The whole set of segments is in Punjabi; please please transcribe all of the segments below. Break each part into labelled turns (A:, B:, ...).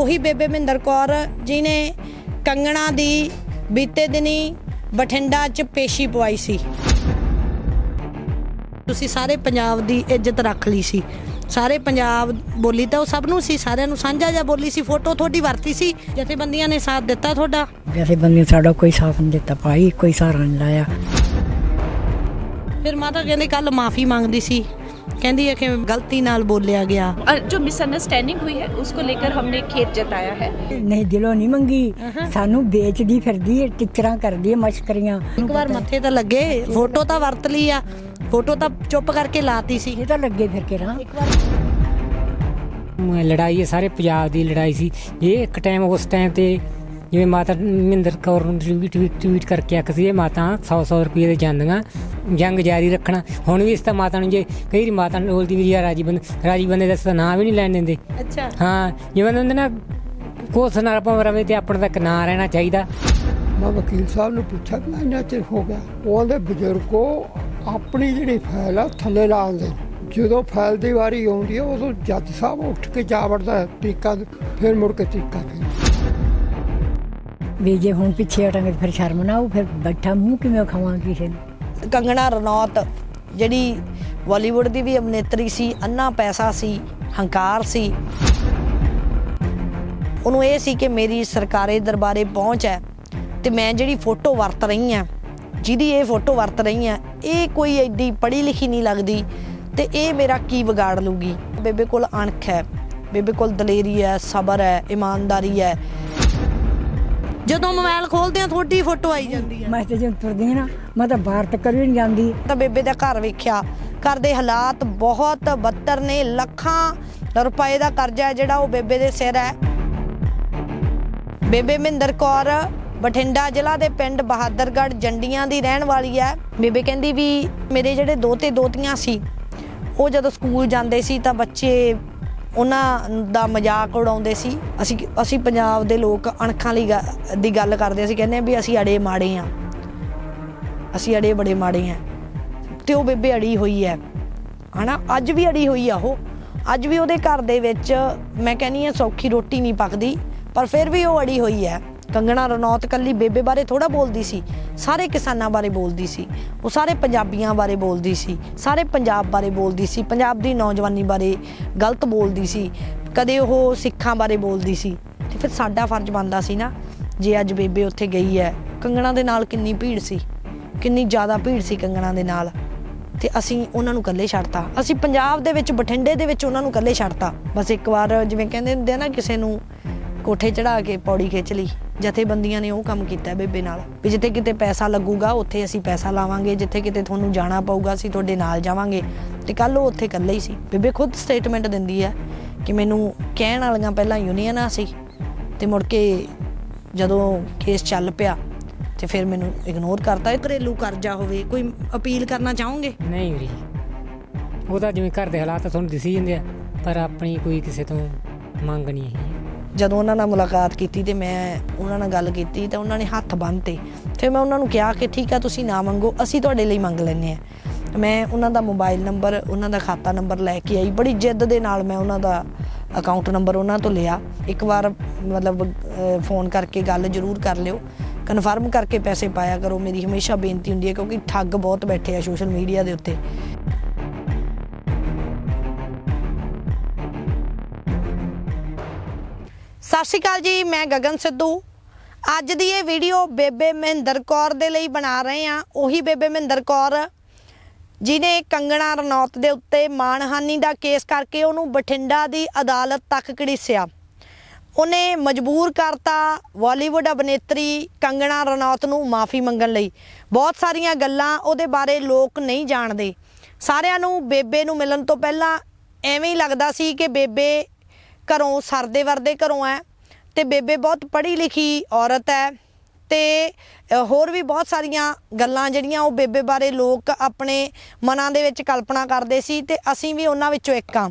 A: ਉਹੀ ਬੇਬੇ ਮਹਿੰਦਰ ਕੌਰ ਜਿਨੇ ਕੰਗਣਾ ਦੀ ਬੀਤੇ ਦਿਨੀ ਬਠਿੰਡਾ 'ਚ ਪੇਸ਼ੀ ਪਵਾਈ ਸੀ। ਤੁਸੀਂ ਸਾਰੇ ਪੰਜਾਬ ਦੀ ਇੱਜ਼ਤ ਰੱਖ ਲਈ ਸੀ। ਸਾਰੇ ਪੰਜਾਬ ਬੋਲੀ ਤਾਂ ਉਹ ਸਭ ਨੂੰ ਸੀ ਸਾਰਿਆਂ ਨੂੰ ਸਾਂਝਾ ਜਿਹਾ ਬੋਲੀ ਸੀ ਫੋਟੋ ਤੁਹਾਡੀ ਵਰਤੀ ਸੀ ਜਥੇਬੰਦੀਆਂ ਨੇ ਸਾਥ ਦਿੱਤਾ ਤੁਹਾਡਾ।
B: ਬੰਦੇ ਸਾਡਾ ਕੋਈ ਸਾਥ ਨਹੀਂ ਦਿੱਤਾ ਭਾਈ ਕੋਈ ਸਹਾਰਾ ਨਹੀਂ ਲਾਇਆ।
A: ਫਿਰ ਮਾਤਾ ਕਹਿੰਦੇ ਕੱਲ ਮਾਫੀ ਮੰਗਦੀ ਸੀ। ਕਹਿੰਦੀ ਹੈ ਕਿ ਗਲਤੀ ਨਾਲ ਬੋਲਿਆ ਗਿਆ
C: और जो मिसअंडरस्टैंडिंग हुई है उसको लेकर हमने खेत जताया है
B: ਨਹੀਂ ਦਿਲੋਂ ਨਹੀਂ ਮੰਗੀ ਸਾਨੂੰ ਵੇਚਦੀ ਫਿਰਦੀ ਹੈ ਟਿਚਰਾਂ ਕਰਦੀ ਹੈ ਮਸ਼ਕਰੀਆਂ
A: ਇੱਕ ਵਾਰ ਮੱਥੇ ਤਾਂ ਲੱਗੇ ਫੋਟੋ ਤਾਂ ਵਰਤ ਲਈ ਆ ਫੋਟੋ ਤਾਂ ਚੁੱਪ ਕਰਕੇ ਲਾਤੀ ਸੀ
B: ਇਹ ਤਾਂ ਲੱਗੇ ਫਿਰ ਕੇ ਨਾ
A: ਇੱਕ ਵਾਰ
D: ਮ- ਲੜਾਈ ਹੈ ਸਾਰੇ ਪੰਜਾਬ ਦੀ ਲੜਾਈ ਸੀ ਇਹ ਇੱਕ ਟਾਈਮ ਉਸ ਟਾਈਮ ਤੇ ਜਿਵੇਂ ਮਾਤਾ ਮਹਿੰਦਰ ਕੌਰ ਨੂੰ ਟਵੀਟ ਕਰਕੇ ਆਖ ਸੀ ਇਹ ਮਾਤਾ 100 100 ਰੁਪਏ ਦੇ ਜਾਂਦੀਆਂ ਜੰਗ ਜਾਰੀ ਰੱਖਣਾ। ਹੁਣ ਵੀ ਇਸ ਤਾਂ ਮਾਤਾ ਨੂੰ ਜੇ ਕਈ ਵਾਰੀ ਮਾਤਾ ਨੂੰ ਬੋਲਦੀ ਵੀ ਯਾਰ ਰਾਜੀ ਬੰਦੇ ਰਾਜੀ ਬੰਦੇ ਦਾ ਨਾਂ ਵੀ ਨਹੀਂ ਲੈਣ ਦਿੰਦੇ।
A: ਅੱਛਾ।
D: ਹਾਂ ਜਿਵੇਂ ਹੁੰਦੇ ਨਾ ਕੋਸ ਨਾਲ ਭਾਵੇਂ ਰਵੇ ਤੇ ਆਪਣਾ ਤਾਂ ਇੱਕ ਨਾਂ ਰਹਿਣਾ ਚਾਹੀਦਾ।
E: ਮੈਂ ਵਕੀਲ ਸਾਹਿਬ ਨੂੰ ਪੁੱਛਿਆ ਕਿ ਇੰਨਾ ਚਿਰ ਹੋ ਗਿਆ। ਉਹ ਕਹਿੰਦੇ ਬਜ਼ੁਰਗੋ ਆਪਣੀ ਜਿਹੜੀ ਫਾਈਲ ਆ ਥੱਲੇ ਲਾ ਦਿੰਦੇ। ਜਦੋਂ ਫਾਈਲ ਦੀ ਵਾਰੀ ਆਉਂਦੀ ਹੈ ਉਦੋਂ ਜੱਜ ਸਾਹਿਬ ਉੱਠ ਕੇ ਜਾ ਵੜਦਾ ਤਰੀਕਾ ਫਿਰ ਮੁੜ ਕੇ ਤਰੀਕਾ ਫਿਰ
B: ਵੀ ਜੇ ਹੁਣ ਪਿੱਛੇ ਹਟਾਂਗੇ ਫਿਰ ਸ਼ਰਮ ਨਾ ਆਊ, ਫਿਰ ਬੈਠਾ ਮੂੰਹ ਕਿਵੇਂ ਖਾਵਾਂ ਕਿਸੇ ਨੂੰ?
A: ਕੰਗਣਾ ਰਣੌਤ, ਜਿਹੜੀ ਬਾਲੀਵੁੱਡ ਦੀ ਵੀ ਅਭਿਨੇਤਰੀ ਸੀ, ਅੰਨਾ ਪੈਸਾ ਸੀ, ਹੰਕਾਰ ਸੀ। ਉਹਨੂੰ ਇਹ ਸੀ ਕਿ ਮੇਰੀ ਸਰਕਾਰੀ ਦਰਬਾਰੇ ਪਹੁੰਚ ਹੈ ਤੇ ਮੈਂ ਜਿਹੜੀ ਫੋਟੋ ਵਰਤ ਰਹੀ ਆ ਜਿਹਦੀ ਇਹ ਫੋਟੋ ਵਰਤ ਰਹੀ ਆ ਇਹ ਕੋਈ ਐਡੀ ਪੜ੍ਹੀ ਲਿਖੀ ਨਹੀਂ ਲੱਗਦੀ ਤੇ ਇਹ ਮੇਰਾ ਕੀ ਵਿਗਾੜ ਲੂਗੀ ਬੇਬੇ ਕੋਲ ਅਣਖ ਹੈ, ਬੇਬੇ ਕੋਲ ਦਲੇਰੀ ਹੈ, ਸਬਰ ਹੈ, ਇਮਾਨਦਾਰੀ ਹੈ। ਜਦੋਂ ਮੋਬਾਈਲ ਖੋਲਦੇ ਆ ਤੁਹਾਡੀ ਫੋਟੋ ਆਈ ਜਾਂਦੀ ਹੈ
B: ਮੈਂ ਤੇ ਜਦੋਂ ਤੁਰਦੀ ਹਾਂ ਨਾ ਮੈਂ ਤਾਂ ਬਾਹਰ ਤੱਕ ਵੀ ਨਹੀਂ ਜਾਂਦੀ।
A: ਤਾਂ ਬੇਬੇ ਦਾ ਘਰ ਵੇਖਿਆ। ਘਰ ਦੇ ਹਾਲਾਤ ਬਹੁਤ ਬੱਤਰ ਨੇ ਲੱਖਾਂ ਰੁਪਏ ਦਾ ਕਰਜ਼ਾ ਹੈ ਜਿਹੜਾ ਉਹ ਬੇਬੇ ਦੇ ਸਿਰ ਹੈ। ਬੇਬੇ ਮਹਿੰਦਰ ਕੌਰ ਬਠਿੰਡਾ ਜ਼ਿਲ੍ਹਾ ਦੇ ਪਿੰਡ ਬਹਾਦਰਗੜ੍ਹ ਜੰਡੀਆਂ ਦੀ ਰਹਿਣ ਵਾਲੀ ਹੈ। ਬੇਬੇ ਕਹਿੰਦੀ ਵੀ ਮੇਰੇ ਜਿਹੜੇ ਦੋਤੇ ਦੋਤੀਆਂ ਸੀ ਉਹ ਜਦੋਂ ਸਕੂਲ ਜਾਂਦੇ ਸੀ ਤਾਂ ਬੱਚੇ ਉਹਨਾਂ ਦਾ ਮਜ਼ਾਕ ਉਡਾਉਂਦੇ ਸੀ। ਅਸੀਂ ਅਸੀਂ ਪੰਜਾਬ ਦੇ ਲੋਕ ਅਣਖਾਂ ਲਈ ਦੀ ਗੱਲ ਕਰਦੇ ਅਸੀਂ ਕਹਿੰਦੇ ਆ ਵੀ ਅਸੀਂ ਅੜੇ ਮਾੜੇ ਆ। ਅਸੀਂ ਅੜੇ ਬੜੇ ਮਾੜੇ ਆ। ਤੇ ਉਹ ਬੇਬੇ ਅੜੀ ਹੋਈ ਹੈ ਹਨਾ? ਅੱਜ ਵੀ ਅੜੀ ਹੋਈ ਆ ਉਹ। ਅੱਜ ਵੀ ਉਹਦੇ ਘਰ ਦੇ ਵਿੱਚ ਮੈਂ ਕਹਿੰਨੀ ਆ ਸੌਖੀ ਰੋਟੀ ਨਹੀਂ ਪੱਕਦੀ, ਪਰ ਫਿਰ ਵੀ ਉਹ ਅੜੀ ਹੋਈ ਹੈ ਕੰਗਣਾ ਰਣੌਤ ਕੱਲੀ ਬੇਬੇ ਬਾਰੇ ਥੋੜਾ ਬੋਲਦੀ ਸੀ। ਸਾਰੇ ਕਿਸਾਨਾਂ ਬਾਰੇ ਬੋਲਦੀ ਸੀ। ਉਹ ਸਾਰੇ ਪੰਜਾਬੀਆਂ ਬਾਰੇ ਬੋਲਦੀ ਸੀ। ਸਾਰੇ ਪੰਜਾਬ ਬਾਰੇ ਬੋਲਦੀ ਸੀ। ਪੰਜਾਬ ਦੀ ਨੌਜਵਾਨੀ ਬਾਰੇ ਗਲਤ ਬੋਲਦੀ ਸੀ। ਕਦੇ ਉਹ ਸਿੱਖਾਂ ਬਾਰੇ ਬੋਲਦੀ ਸੀ। ਤੇ ਫਿਰ ਸਾਡਾ ਫਰਜ਼ ਬਣਦਾ ਸੀ ਨਾ, ਜੇ ਅੱਜ ਬੇਬੇ ਉੱਥੇ ਗਈ ਹੈ, ਕੰਗਣਾ ਦੇ ਨਾਲ ਕਿੰਨੀ ਭੀੜ ਸੀ। ਕਿੰਨੀ ਜ਼ਿਆਦਾ ਭੀੜ ਸੀ ਕੰਗਣਾ ਦੇ ਨਾਲ। ਤੇ ਅਸੀਂ ਉਹਨਾਂ ਨੂੰ ਇਕੱਲੇ ਛੱਡਤਾ। ਅਸੀਂ ਪੰਜਾਬ ਦੇ ਵਿੱਚ, ਬਠਿੰਡੇ ਦੇ ਵਿੱਚ ਉਹਨਾਂ ਨੂੰ ਇਕੱਲੇ ਛੱਡਤਾ। ਬਸ ਇੱਕ ਵਾਰ ਜਿਵੇਂ ਕਹਿੰਦੇ ਹੁੰਦੇ ਆ ਨਾ, ਕਿਸੇ ਨੂੰ ਕੋਠੇ ਚੜਾ ਕੇ, ਪੌੜੀ ਖਿੱਚ ਲਈ। ਜਥੇਬੰਦੀਆਂ ਨੇ ਉਹ ਕੰਮ ਕੀਤਾ ਬੇਬੇ ਨਾਲ ਵੀ ਜਿੱਥੇ ਕਿਤੇ ਪੈਸਾ ਲੱਗੂਗਾ, ਉੱਥੇ ਅਸੀਂ ਪੈਸਾ ਲਾਵਾਂਗੇ, ਜਿੱਥੇ ਕਿਤੇ ਤੁਹਾਨੂੰ ਜਾਣਾ ਪਊਗਾ, ਅਸੀਂ ਤੁਹਾਡੇ ਨਾਲ ਜਾਵਾਂਗੇ। ਤੇ ਕੱਲ ਉਹ ਉੱਥੇ ਇਕੱਲੇ ਹੀ ਸੀ। ਬੇਬੇ ਖੁਦ ਸਟੇਟਮੈਂਟ ਦਿੰਦੀ ਹੈ ਕਿ ਮੈਨੂੰ ਕਹਿਣ ਵਾਲੀਆਂ ਪਹਿਲਾਂ ਯੂਨੀਅਨਾਂ ਸੀ ਤੇ ਮੁੜ ਕੇ ਜਦੋਂ ਕੇਸ ਚੱਲ ਪਿਆ ਤੇ ਫਿਰ ਮੈਨੂੰ ਇਗਨੋਰ ਕਰਤਾ। ਇਹ ਘਰੇਲੂ ਕਰਜ਼ਾ ਹੋਵੇ, ਕੋਈ ਅਪੀਲ ਕਰਨਾ ਚਾਹੋਗੇ?
D: ਨਹੀਂ ਵੀਰੇ ਉਹਦਾ ਜਿਵੇਂ ਘਰ ਦੇ ਹਾਲਾਤ ਤੁਹਾਨੂੰ ਦਿਸੀ ਜਾਂਦੇ ਆ, ਪਰ ਆਪਣੀ ਕੋਈ ਕਿਸੇ ਤੋਂ ਮੰਗ ਨਹੀਂ ਹੈ
A: ਜਦੋਂ ਉਹਨਾਂ ਨਾਲ ਮੁਲਾਕਾਤ ਕੀਤੀ ਤੇ ਮੈਂ ਉਹਨਾਂ ਨਾਲ ਗੱਲ ਕੀਤੀ ਤਾਂ ਉਹਨਾਂ ਨੇ ਹੱਥ ਬੰਨ੍ਹਤੇ ਫਿਰ ਮੈਂ ਉਹਨਾਂ ਨੂੰ ਕਿਹਾ ਕਿ ਠੀਕ ਆ, ਤੁਸੀਂ ਨਾ ਮੰਗੋ, ਅਸੀਂ ਤੁਹਾਡੇ ਲਈ ਮੰਗ ਲੈਨੇ ਆ ਮੈਂ ਉਹਨਾਂ ਦਾ ਮੋਬਾਈਲ ਨੰਬਰ, ਉਹਨਾਂ ਦਾ ਖਾਤਾ ਨੰਬਰ ਲੈ ਕੇ ਆਈ। ਬੜੀ ਜਿੱਦ ਦੇ ਨਾਲ ਮੈਂ ਉਹਨਾਂ ਦਾ ਅਕਾਊਂਟ ਨੰਬਰ ਉਹਨਾਂ ਤੋਂ ਲਿਆ। ਇੱਕ ਵਾਰ ਮਤਲਬ ਫੋਨ ਕਰਕੇ ਗੱਲ ਜ਼ਰੂਰ ਕਰ ਲਿਓ। ਕਨਫਰਮ ਕਰਕੇ ਪੈਸੇ ਪਾਇਆ ਕਰੋ। ਮੇਰੀ ਹਮੇਸ਼ਾ ਬੇਨਤੀ ਹੁੰਦੀ ਹੈ ਕਿਉਂਕਿ ਠੱਗ ਬਹੁਤ ਬੈਠੇ ਆ ਸੋਸ਼ਲ ਮੀਡੀਆ ਦੇ ਉੱਤੇ। ਸਤਿ ਸ਼੍ਰੀ ਅਕਾਲ ਜੀ, ਮੈਂ ਗਗਨ ਸਿੱਧੂ। ਅੱਜ ਦੀ ਇਹ ਵੀਡੀਓ ਬੇਬੇ ਮਹਿੰਦਰ ਕੌਰ ਦੇ ਲਈ ਬਣਾ ਰਹੇ ਆ ਉਹੀ ਬੇਬੇ ਮਹਿੰਦਰ ਕੌਰ ਜਿਨੇ ਕੰਗਣਾ ਰਣੌਤ ਦੇ ਉੱਤੇ ਮਾਣਹਾਨੀ ਦਾ ਕੇਸ ਕਰਕੇ ਉਹਨੂੰ ਬਠਿੰਡਾ ਦੀ ਅਦਾਲਤ ਤੱਕ ਘੜੀਸਿਆ। ਉਹਨੇ ਮਜਬੂਰ ਕਰਤਾ ਬਾਲੀਵੁੱਡ ਅਭਿਨੇਤਰੀ ਕੰਗਣਾ ਰਣੌਤ ਨੂੰ ਮਾਫੀ ਮੰਗਣ ਲਈ। ਬਹੁਤ ਸਾਰੀਆਂ ਗੱਲਾਂ ਉਹਦੇ ਬਾਰੇ ਲੋਕ ਨਹੀਂ ਜਾਣਦੇ। ਸਾਰਿਆਂ ਨੂੰ ਬੇਬੇ ਨੂੰ ਮਿਲਣ ਤੋਂ ਪਹਿਲਾਂ ਐਵੇਂ ਹੀ ਲੱਗਦਾ ਸੀ ਕਿ ਬੇਬੇ ਘਰੋਂ ਸਰਦੇ ਵਰਦੇ ਘਰੋਂ ਹੈ। ਤੇ ਬੇਬੇ ਬਹੁਤ ਪੜ੍ਹੀ ਲਿਖੀ ਔਰਤ ਹੈ ਤੇ ਹੋਰ ਵੀ ਬਹੁਤ ਸਾਰੀਆਂ ਗੱਲਾਂ ਜਿਹੜੀਆਂ ਉਹ ਬੇਬੇ ਬਾਰੇ ਲੋਕ ਆਪਣੇ ਮਨਾਂ ਦੇ ਵਿੱਚ ਕਲਪਨਾ ਕਰਦੇ ਸੀ ਤੇ ਅਸੀਂ ਵੀ ਉਹਨਾਂ ਵਿੱਚੋਂ ਇੱਕ ਆ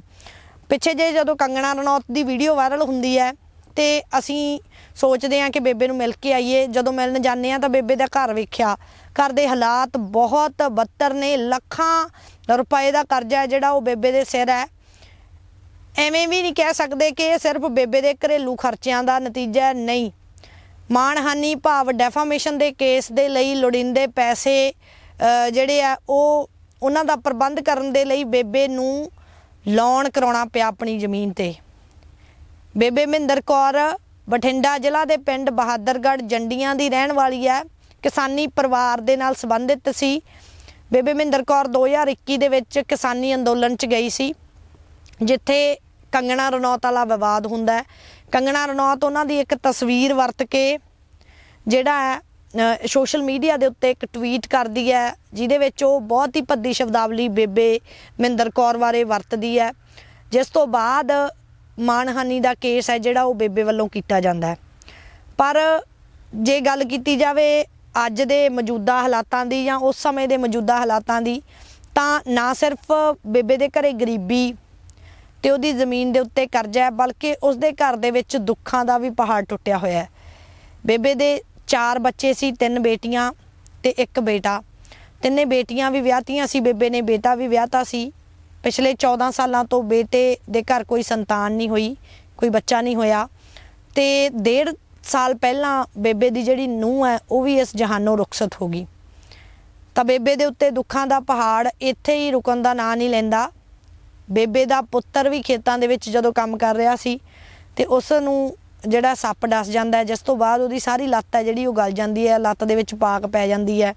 A: ਪਿੱਛੇ ਜੇ ਜਦੋਂ ਕੰਗਣਾ ਰਣੌਤ ਦੀ ਵੀਡੀਓ ਵਾਇਰਲ ਹੁੰਦੀ ਹੈ ਤੇ ਅਸੀਂ ਸੋਚਦੇ ਹਾਂ ਕਿ ਬੇਬੇ ਨੂੰ ਮਿਲ ਕੇ ਆਈਏ। ਜਦੋਂ ਮਿਲਣ ਜਾਂਦੇ ਆ ਤਾਂ ਬੇਬੇ ਦਾ ਘਰ ਵੇਖਿਆ। ਘਰ ਦੇ ਹਾਲਾਤ ਬਹੁਤ ਬੱਤਰ ਨੇ। ਲੱਖਾਂ ਰੁਪਏ ਦਾ ਕਰਜ਼ਾ ਜਿਹੜਾ ਉਹ ਬੇਬੇ ਦੇ ਸਿਰ ਹੈ। ਐਵੇਂ ਵੀ ਨਹੀਂ ਕਹਿ ਸਕਦੇ ਕਿ ਇਹ ਸਿਰਫ ਬੇਬੇ ਦੇ ਘਰੇਲੂ ਖਰਚਿਆਂ ਦਾ ਨਤੀਜਾ ਨਹੀਂ। ਮਾਣਹਾਨੀ ਭਾਵ ਡੈਫਾਮੇਸ਼ਨ ਦੇ ਕੇਸ ਦੇ ਲਈ ਲੋੜੀਂਦੇ ਪੈਸੇ ਜਿਹੜੇ ਆ, ਉਹ ਉਹਨਾਂ ਦਾ ਪ੍ਰਬੰਧ ਕਰਨ ਦੇ ਲਈ ਬੇਬੇ ਨੂੰ ਲੋਨ ਕਰਾਉਣਾ ਪਿਆ ਆਪਣੀ ਜ਼ਮੀਨ ਤੇ। ਬੇਬੇ ਮਹਿੰਦਰ ਕੌਰ ਬਠਿੰਡਾ ਜ਼ਿਲ੍ਹਾ ਦੇ ਪਿੰਡ ਬਹਾਦਰਗੜ੍ਹ ਜੰਡੀਆਂ ਦੀ ਰਹਿਣ ਵਾਲੀ ਹੈ। ਕਿਸਾਨੀ ਪਰਿਵਾਰ ਦੇ ਨਾਲ ਸੰਬੰਧਿਤ ਸੀ। ਬੇਬੇ ਮਹਿੰਦਰ ਕੌਰ 2021 ਦੇ ਵਿੱਚ ਕਿਸਾਨੀ ਅੰਦੋਲਨ 'ਚ ਗਈ ਸੀ, ਜਿੱਥੇ ਕੰਗਣਾ ਰਣੌਤ ਵਾਲਾ ਵਿਵਾਦ ਹੁੰਦਾ ਹੈ। ਕੰਗਣਾ ਰਣੌਤ ਉਹਨਾਂ ਦੀ ਇੱਕ ਤਸਵੀਰ ਵਰਤ ਕੇ ਜਿਹੜਾ ਹੈ ਸੋਸ਼ਲ ਮੀਡੀਆ ਦੇ ਉੱਤੇ ਇੱਕ ਟਵੀਟ ਕਰਦੀ ਹੈ, ਜਿਹਦੇ ਵਿੱਚ ਉਹ ਬਹੁਤ ਹੀ ਭੱਦੀ ਸ਼ਬਦਾਵਲੀ ਬੇਬੇ ਮਹਿੰਦਰ ਕੌਰ ਬਾਰੇ ਵਰਤਦੀ ਹੈ। ਜਿਸ ਤੋਂ ਬਾਅਦ ਮਾਨਹਾਨੀ ਦਾ ਕੇਸ ਹੈ, ਜਿਹੜਾ ਉਹ ਬੇਬੇ ਵੱਲੋਂ ਕੀਤਾ ਜਾਂਦਾ ਹੈ। ਪਰ ਜੇ ਗੱਲ ਕੀਤੀ ਜਾਵੇ ਅੱਜ ਦੇ ਮੌਜੂਦਾ ਹਾਲਾਤਾਂ ਦੀ ਜਾਂ ਉਸ ਸਮੇਂ ਦੇ ਮੌਜੂਦਾ ਹਾਲਾਤਾਂ ਦੀ, ਤਾਂ ਨਾ ਸਿਰਫ ਬੇਬੇ ਦੇ ਘਰੇ ਗਰੀਬੀ ਤੇ ਉਹਦੀ ਜ਼ਮੀਨ ਦੇ ਉੱਤੇ ਕਰਜ਼ਾ ਹੈ, ਬਲਕਿ ਉਸ ਦੇ ਘਰ ਦੇ ਵਿੱਚ ਦੁੱਖਾਂ ਦਾ ਵੀ ਪਹਾੜ ਟੁੱਟਿਆ ਹੋਇਆ ਹੈ। ਬੇਬੇ ਦੇ ਚਾਰ ਬੱਚੇ ਸੀ, ਤਿੰਨ ਬੇਟੀਆਂ ਤੇ ਇੱਕ ਬੇਟਾ। ਤਿੰਨੇ ਬੇਟੀਆਂ ਵੀ ਵਿਆਹਤੀਆਂ ਸੀ, ਬੇਬੇ ਨੇ ਬੇਟਾ ਵੀ ਵਿਆਹਤਾ ਸੀ। ਪਿਛਲੇ 14 ਸਾਲਾਂ ਤੋਂ ਬੇਟੇ ਦੇ ਘਰ ਕੋਈ ਸੰਤਾਨ ਨਹੀਂ ਹੋਈ, ਕੋਈ ਬੱਚਾ ਨਹੀਂ ਹੋਇਆ। ਤੇ ਡੇਢ ਸਾਲ ਪਹਿਲਾਂ ਬੇਬੇ ਦੀ ਜਿਹੜੀ ਨੂੰਹ ਹੈ, ਉਹ ਵੀ ਇਸ ਜਹਾਨੋਂ ਰੁਖਸਤ ਹੋ ਗਈ। ਤਾਂ ਬੇਬੇ ਦੇ ਉੱਤੇ ਦੁੱਖਾਂ ਦਾ ਪਹਾੜ ਇੱਥੇ ਹੀ ਰੁਕਣ ਦਾ ਨਾਂ ਨਹੀਂ ਲੈਂਦਾ। ਬੇਬੇ ਦਾ ਪੁੱਤਰ ਵੀ ਖੇਤਾਂ ਦੇ ਵਿੱਚ ਜਦੋਂ ਕੰਮ ਕਰ ਰਿਹਾ ਸੀ ਤੇ ਉਸ ਨੂੰ ਜਿਹੜਾ ਸੱਪ ਡਸ ਜਾਂਦਾ ਜਿਸ ਤੋਂ ਬਾਅਦ ਉਹਦੀ ਸਾਰੀ ਲੱਤ ਹੈ ਜਿਹੜੀ ਉਹ ਗਲ ਜਾਂਦੀ ਹੈ, ਲੱਤ ਦੇ ਵਿੱਚ ਪਾਕ ਪੈ ਜਾਂਦੀ ਹੈ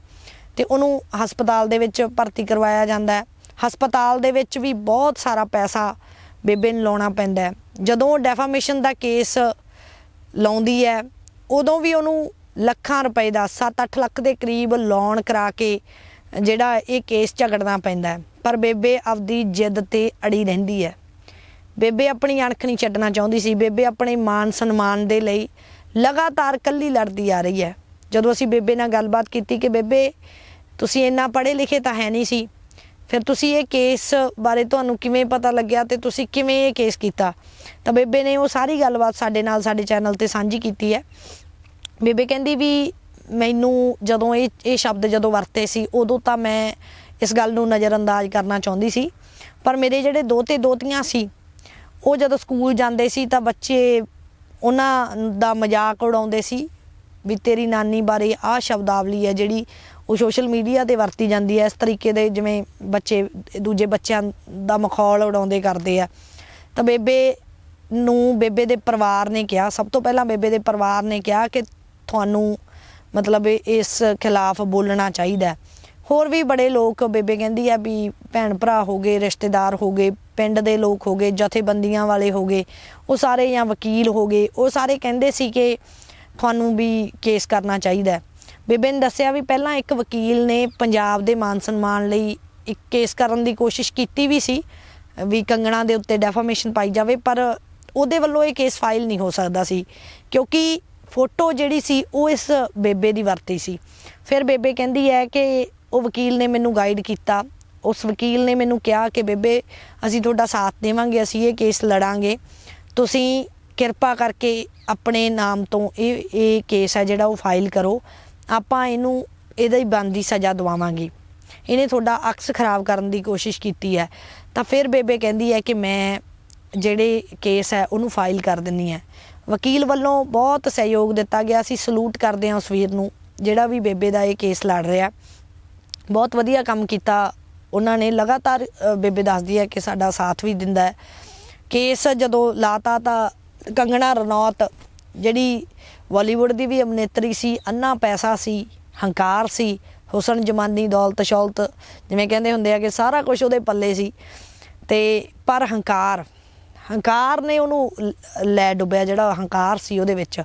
A: ਤੇ ਉਹਨੂੰ ਹਸਪਤਾਲ ਦੇ ਵਿੱਚ ਭਰਤੀ ਕਰਵਾਇਆ ਜਾਂਦਾ ਹੈ। ਹਸਪਤਾਲ ਦੇ ਵਿੱਚ ਵੀ ਬਹੁਤ ਸਾਰਾ ਪੈਸਾ ਬੇਬੇ ਨੂੰ ਲਾਉਣਾ ਪੈਂਦਾ ਹੈ। ਜਦੋਂ ਡੈਫਾਮੇਸ਼ਨ ਦਾ ਕੇਸ ਲਾਉਂਦੀ ਹੈ, ਉਦੋਂ ਵੀ ਉਹਨੂੰ ਲੱਖਾਂ ਰੁਪਏ ਦਾ 7-8 ਲੱਖ ਦੇ ਕਰੀਬ ਲੋਨ ਕਰਾ ਕੇ ਜਿਹੜਾ ਇਹ ਕੇਸ ਝਗੜਨਾ ਪੈਂਦਾ ਪਰ ਬੇਬੇ ਆਪਦੀ ਜਿੱਦ ਤੇ ਅੜੀ ਰਹਿੰਦੀ ਹੈ। ਬੇਬੇ ਆਪਣੀ ਅਣਖ ਨਹੀਂ ਛੱਡਣਾ ਚਾਹੁੰਦੀ ਸੀ। ਬੇਬੇ ਆਪਣੇ ਮਾਨ ਸਨਮਾਨ ਦੇ ਲਈ ਲਗਾਤਾਰ ਕੱਲੀ ਲੜਦੀ ਆ ਰਹੀ ਹੈ। ਜਦੋਂ ਅਸੀਂ ਬੇਬੇ ਨਾਲ ਗੱਲਬਾਤ ਕੀਤੀ ਕਿ ਬੇਬੇ, ਤੁਸੀਂ ਇੰਨਾ ਪੜ੍ਹੇ ਲਿਖੇ ਤਾਂ ਹੈ ਨਹੀਂ ਸੀ। ਫਿਰ ਤੁਸੀਂ ਇਹ ਕੇਸ ਬਾਰੇ ਤੁਹਾਨੂੰ ਕਿਵੇਂ ਪਤਾ ਲੱਗਿਆ ਤੇ ਤੁਸੀਂ ਕਿਵੇਂ ਇਹ ਕੇਸ ਕੀਤਾ? ਤਾਂ ਬੇਬੇ ਨੇ ਉਹ ਸਾਰੀ ਗੱਲਬਾਤ ਸਾਡੇ ਨਾਲ, ਸਾਡੇ ਚੈਨਲ ਤੇ ਸਾਂਝੀ ਕੀਤੀ ਹੈ। ਬੇਬੇ ਕਹਿੰਦੀ ਵੀ ਮੈਨੂੰ ਜਦੋਂ ਇਹ ਇਹ ਸ਼ਬਦ ਜਦੋਂ ਵਰਤੇ ਸੀ, ਉਦੋਂ ਤਾਂ ਮੈਂ ਇਸ ਗੱਲ ਨੂੰ ਨਜ਼ਰਅੰਦਾਜ਼ ਕਰਨਾ ਚਾਹੁੰਦੀ ਸੀ। ਪਰ ਮੇਰੇ ਜਿਹੜੇ ਦੋਤੇ ਦੋਤੀਆਂ ਸੀ, ਉਹ ਜਦੋਂ ਸਕੂਲ ਜਾਂਦੇ ਸੀ ਤਾਂ ਬੱਚੇ ਉਹਨਾਂ ਦਾ ਮਜ਼ਾਕ ਉਡਾਉਂਦੇ ਸੀ ਵੀ ਤੇਰੀ ਨਾਨੀ ਬਾਰੇ ਆਹ ਸ਼ਬਦਾਵਲੀ ਹੈ ਜਿਹੜੀ ਉਹ ਸੋਸ਼ਲ ਮੀਡੀਆ ਤੇ ਵਰਤੀ ਜਾਂਦੀ ਹੈ। ਇਸ ਤਰੀਕੇ ਦੇ ਜਿਵੇਂ ਬੱਚੇ, ਦੂਜੇ ਬੱਚਿਆਂ ਦਾ ਮਖੌਲ ਉਡਾਉਂਦੇ ਕਰਦੇ ਆ। ਤਾਂ ਬੇਬੇ ਨੂੰ, ਬੇਬੇ ਦੇ ਪਰਿਵਾਰ ਨੇ ਕਿਹਾ, ਸਭ ਤੋਂ ਪਹਿਲਾਂ ਬੇਬੇ ਦੇ ਪਰਿਵਾਰ ਨੇ ਕਿਹਾ ਕਿ ਤੁਹਾਨੂੰ ਮਤਲਬ ਇਸ ਖਿਲਾਫ ਬੋਲਣਾ ਚਾਹੀਦਾ ਹੋਰ ਵੀ ਬੜੇ ਲੋਕ ਬੇਬੇ ਕਹਿੰਦੀ ਆ ਵੀ ਭੈਣ ਭਰਾ ਹੋ ਗਏ, ਰਿਸ਼ਤੇਦਾਰ ਹੋ ਗਏ, ਪਿੰਡ ਦੇ ਲੋਕ ਹੋ ਗਏ, ਜਥੇਬੰਦੀਆਂ ਵਾਲੇ ਹੋ ਗਏ, ਉਹ ਸਾਰੇ ਜਾਂ ਵਕੀਲ ਹੋ ਗਏ, ਉਹ ਸਾਰੇ ਕਹਿੰਦੇ ਸੀ ਕਿ ਤੁਹਾਨੂੰ ਵੀ ਕੇਸ ਕਰਨਾ ਚਾਹੀਦਾ ਬੇਬੇ ਨੇ ਦੱਸਿਆ ਵੀ ਪਹਿਲਾਂ ਇੱਕ ਵਕੀਲ ਨੇ ਪੰਜਾਬ ਦੇ ਮਾਨ ਸਨਮਾਨ ਲਈ ਇੱਕ ਕੇਸ ਕਰਨ ਦੀ ਕੋਸ਼ਿਸ਼ ਕੀਤੀ ਵੀ ਸੀ, ਵੀ ਕੰਗਣਾ ਦੇ ਉੱਤੇ ਡੈਫਾਮੇਸ਼ਨ ਪਾਈ ਜਾਵੇ, ਪਰ ਉਹਦੇ ਵੱਲੋਂ ਇਹ ਕੇਸ ਫਾਈਲ ਨਹੀਂ ਹੋ ਸਕਦਾ ਸੀ, ਕਿਉਂਕਿ ਫੋਟੋ ਜਿਹੜੀ ਸੀ ਉਹ ਇਸ ਬੇਬੇ ਦੀ ਵਰਤੀ ਸੀ। ਫਿਰ ਬੇਬੇ ਕਹਿੰਦੀ ਹੈ ਕਿ ਉਹ ਵਕੀਲ ਨੇ ਮੈਨੂੰ ਗਾਈਡ ਕੀਤਾ। ਉਸ ਵਕੀਲ ਨੇ ਮੈਨੂੰ ਕਿਹਾ ਕਿ ਬੇਬੇ, ਅਸੀਂ ਤੁਹਾਡਾ ਸਾਥ ਦੇਵਾਂਗੇ, ਅਸੀਂ ਇਹ ਕੇਸ ਲੜਾਂਗੇ। ਤੁਸੀਂ ਕਿਰਪਾ ਕਰਕੇ ਆਪਣੇ ਨਾਮ ਤੋਂ ਇਹ ਇਹ ਕੇਸ ਹੈ ਜਿਹੜਾ ਉਹ ਫਾਈਲ ਕਰੋ। ਆਪਾਂ ਇਹਨੂੰ, ਇਹਦਾ ਹੀ ਬਣਦੀ ਸਜ਼ਾ ਦਵਾਵਾਂਗੇ। ਇਹਨੇ ਤੁਹਾਡਾ ਅਕਸ ਖਰਾਬ ਕਰਨ ਦੀ ਕੋਸ਼ਿਸ਼ ਕੀਤੀ ਹੈ। ਤਾਂ ਫਿਰ ਬੇਬੇ ਕਹਿੰਦੀ ਹੈ ਕਿ ਮੈਂ ਜਿਹੜੇ ਕੇਸ ਹੈ ਉਹਨੂੰ ਫਾਈਲ ਕਰ ਦਿੰਨੀ ਹੈ। ਵਕੀਲ ਵੱਲੋਂ ਬਹੁਤ ਸਹਿਯੋਗ ਦਿੱਤਾ ਗਿਆ। ਸੀ ਸਲੂਟ ਕਰਦੇ ਹਾਂ ਉਸ ਵੀਰ ਨੂੰ, ਜਿਹੜਾ ਵੀ ਬੇਬੇ ਦਾ ਇਹ ਕੇਸ ਲੜ ਰਿਹਾ। ਬਹੁਤ ਵਧੀਆ ਕੰਮ ਕੀਤਾ ਉਹਨਾਂ ਨੇ। ਲਗਾਤਾਰ ਬੇਬੇ ਦੱਸਦੀ ਹੈ ਕਿ ਸਾਡਾ ਸਾਥ ਵੀ ਦਿੰਦਾ ਹੈ। ਕੇਸ ਜਦੋਂ ਲਾਤਾ ਤਾਂ ਕੰਗਣਾ ਰਣੌਤ, ਜਿਹੜੀ ਬਾਲੀਵੁੱਡ ਦੀ ਵੀ ਅਭਿਨੇਤਰੀ ਸੀ, ਅੰਨਾ ਪੈਸਾ ਸੀ, ਹੰਕਾਰ ਸੀ, ਹੁਸਨ ਜਮਾਨੀ, ਦੌਲਤ ਸ਼ੌਲਤ, ਜਿਵੇਂ ਕਹਿੰਦੇ ਹੁੰਦੇ ਆ ਕਿ ਸਾਰਾ ਕੁਝ ਉਹਦੇ ਪੱਲੇ ਸੀ। ਤੇ ਪਰ ਹੰਕਾਰ ਹੰਕਾਰ ਨੇ ਉਹਨੂੰ ਲ- ਲੈ ਡੁੱਬਿਆ ਜਿਹੜਾ ਹੰਕਾਰ ਸੀ ਉਹਦੇ ਵਿੱਚ।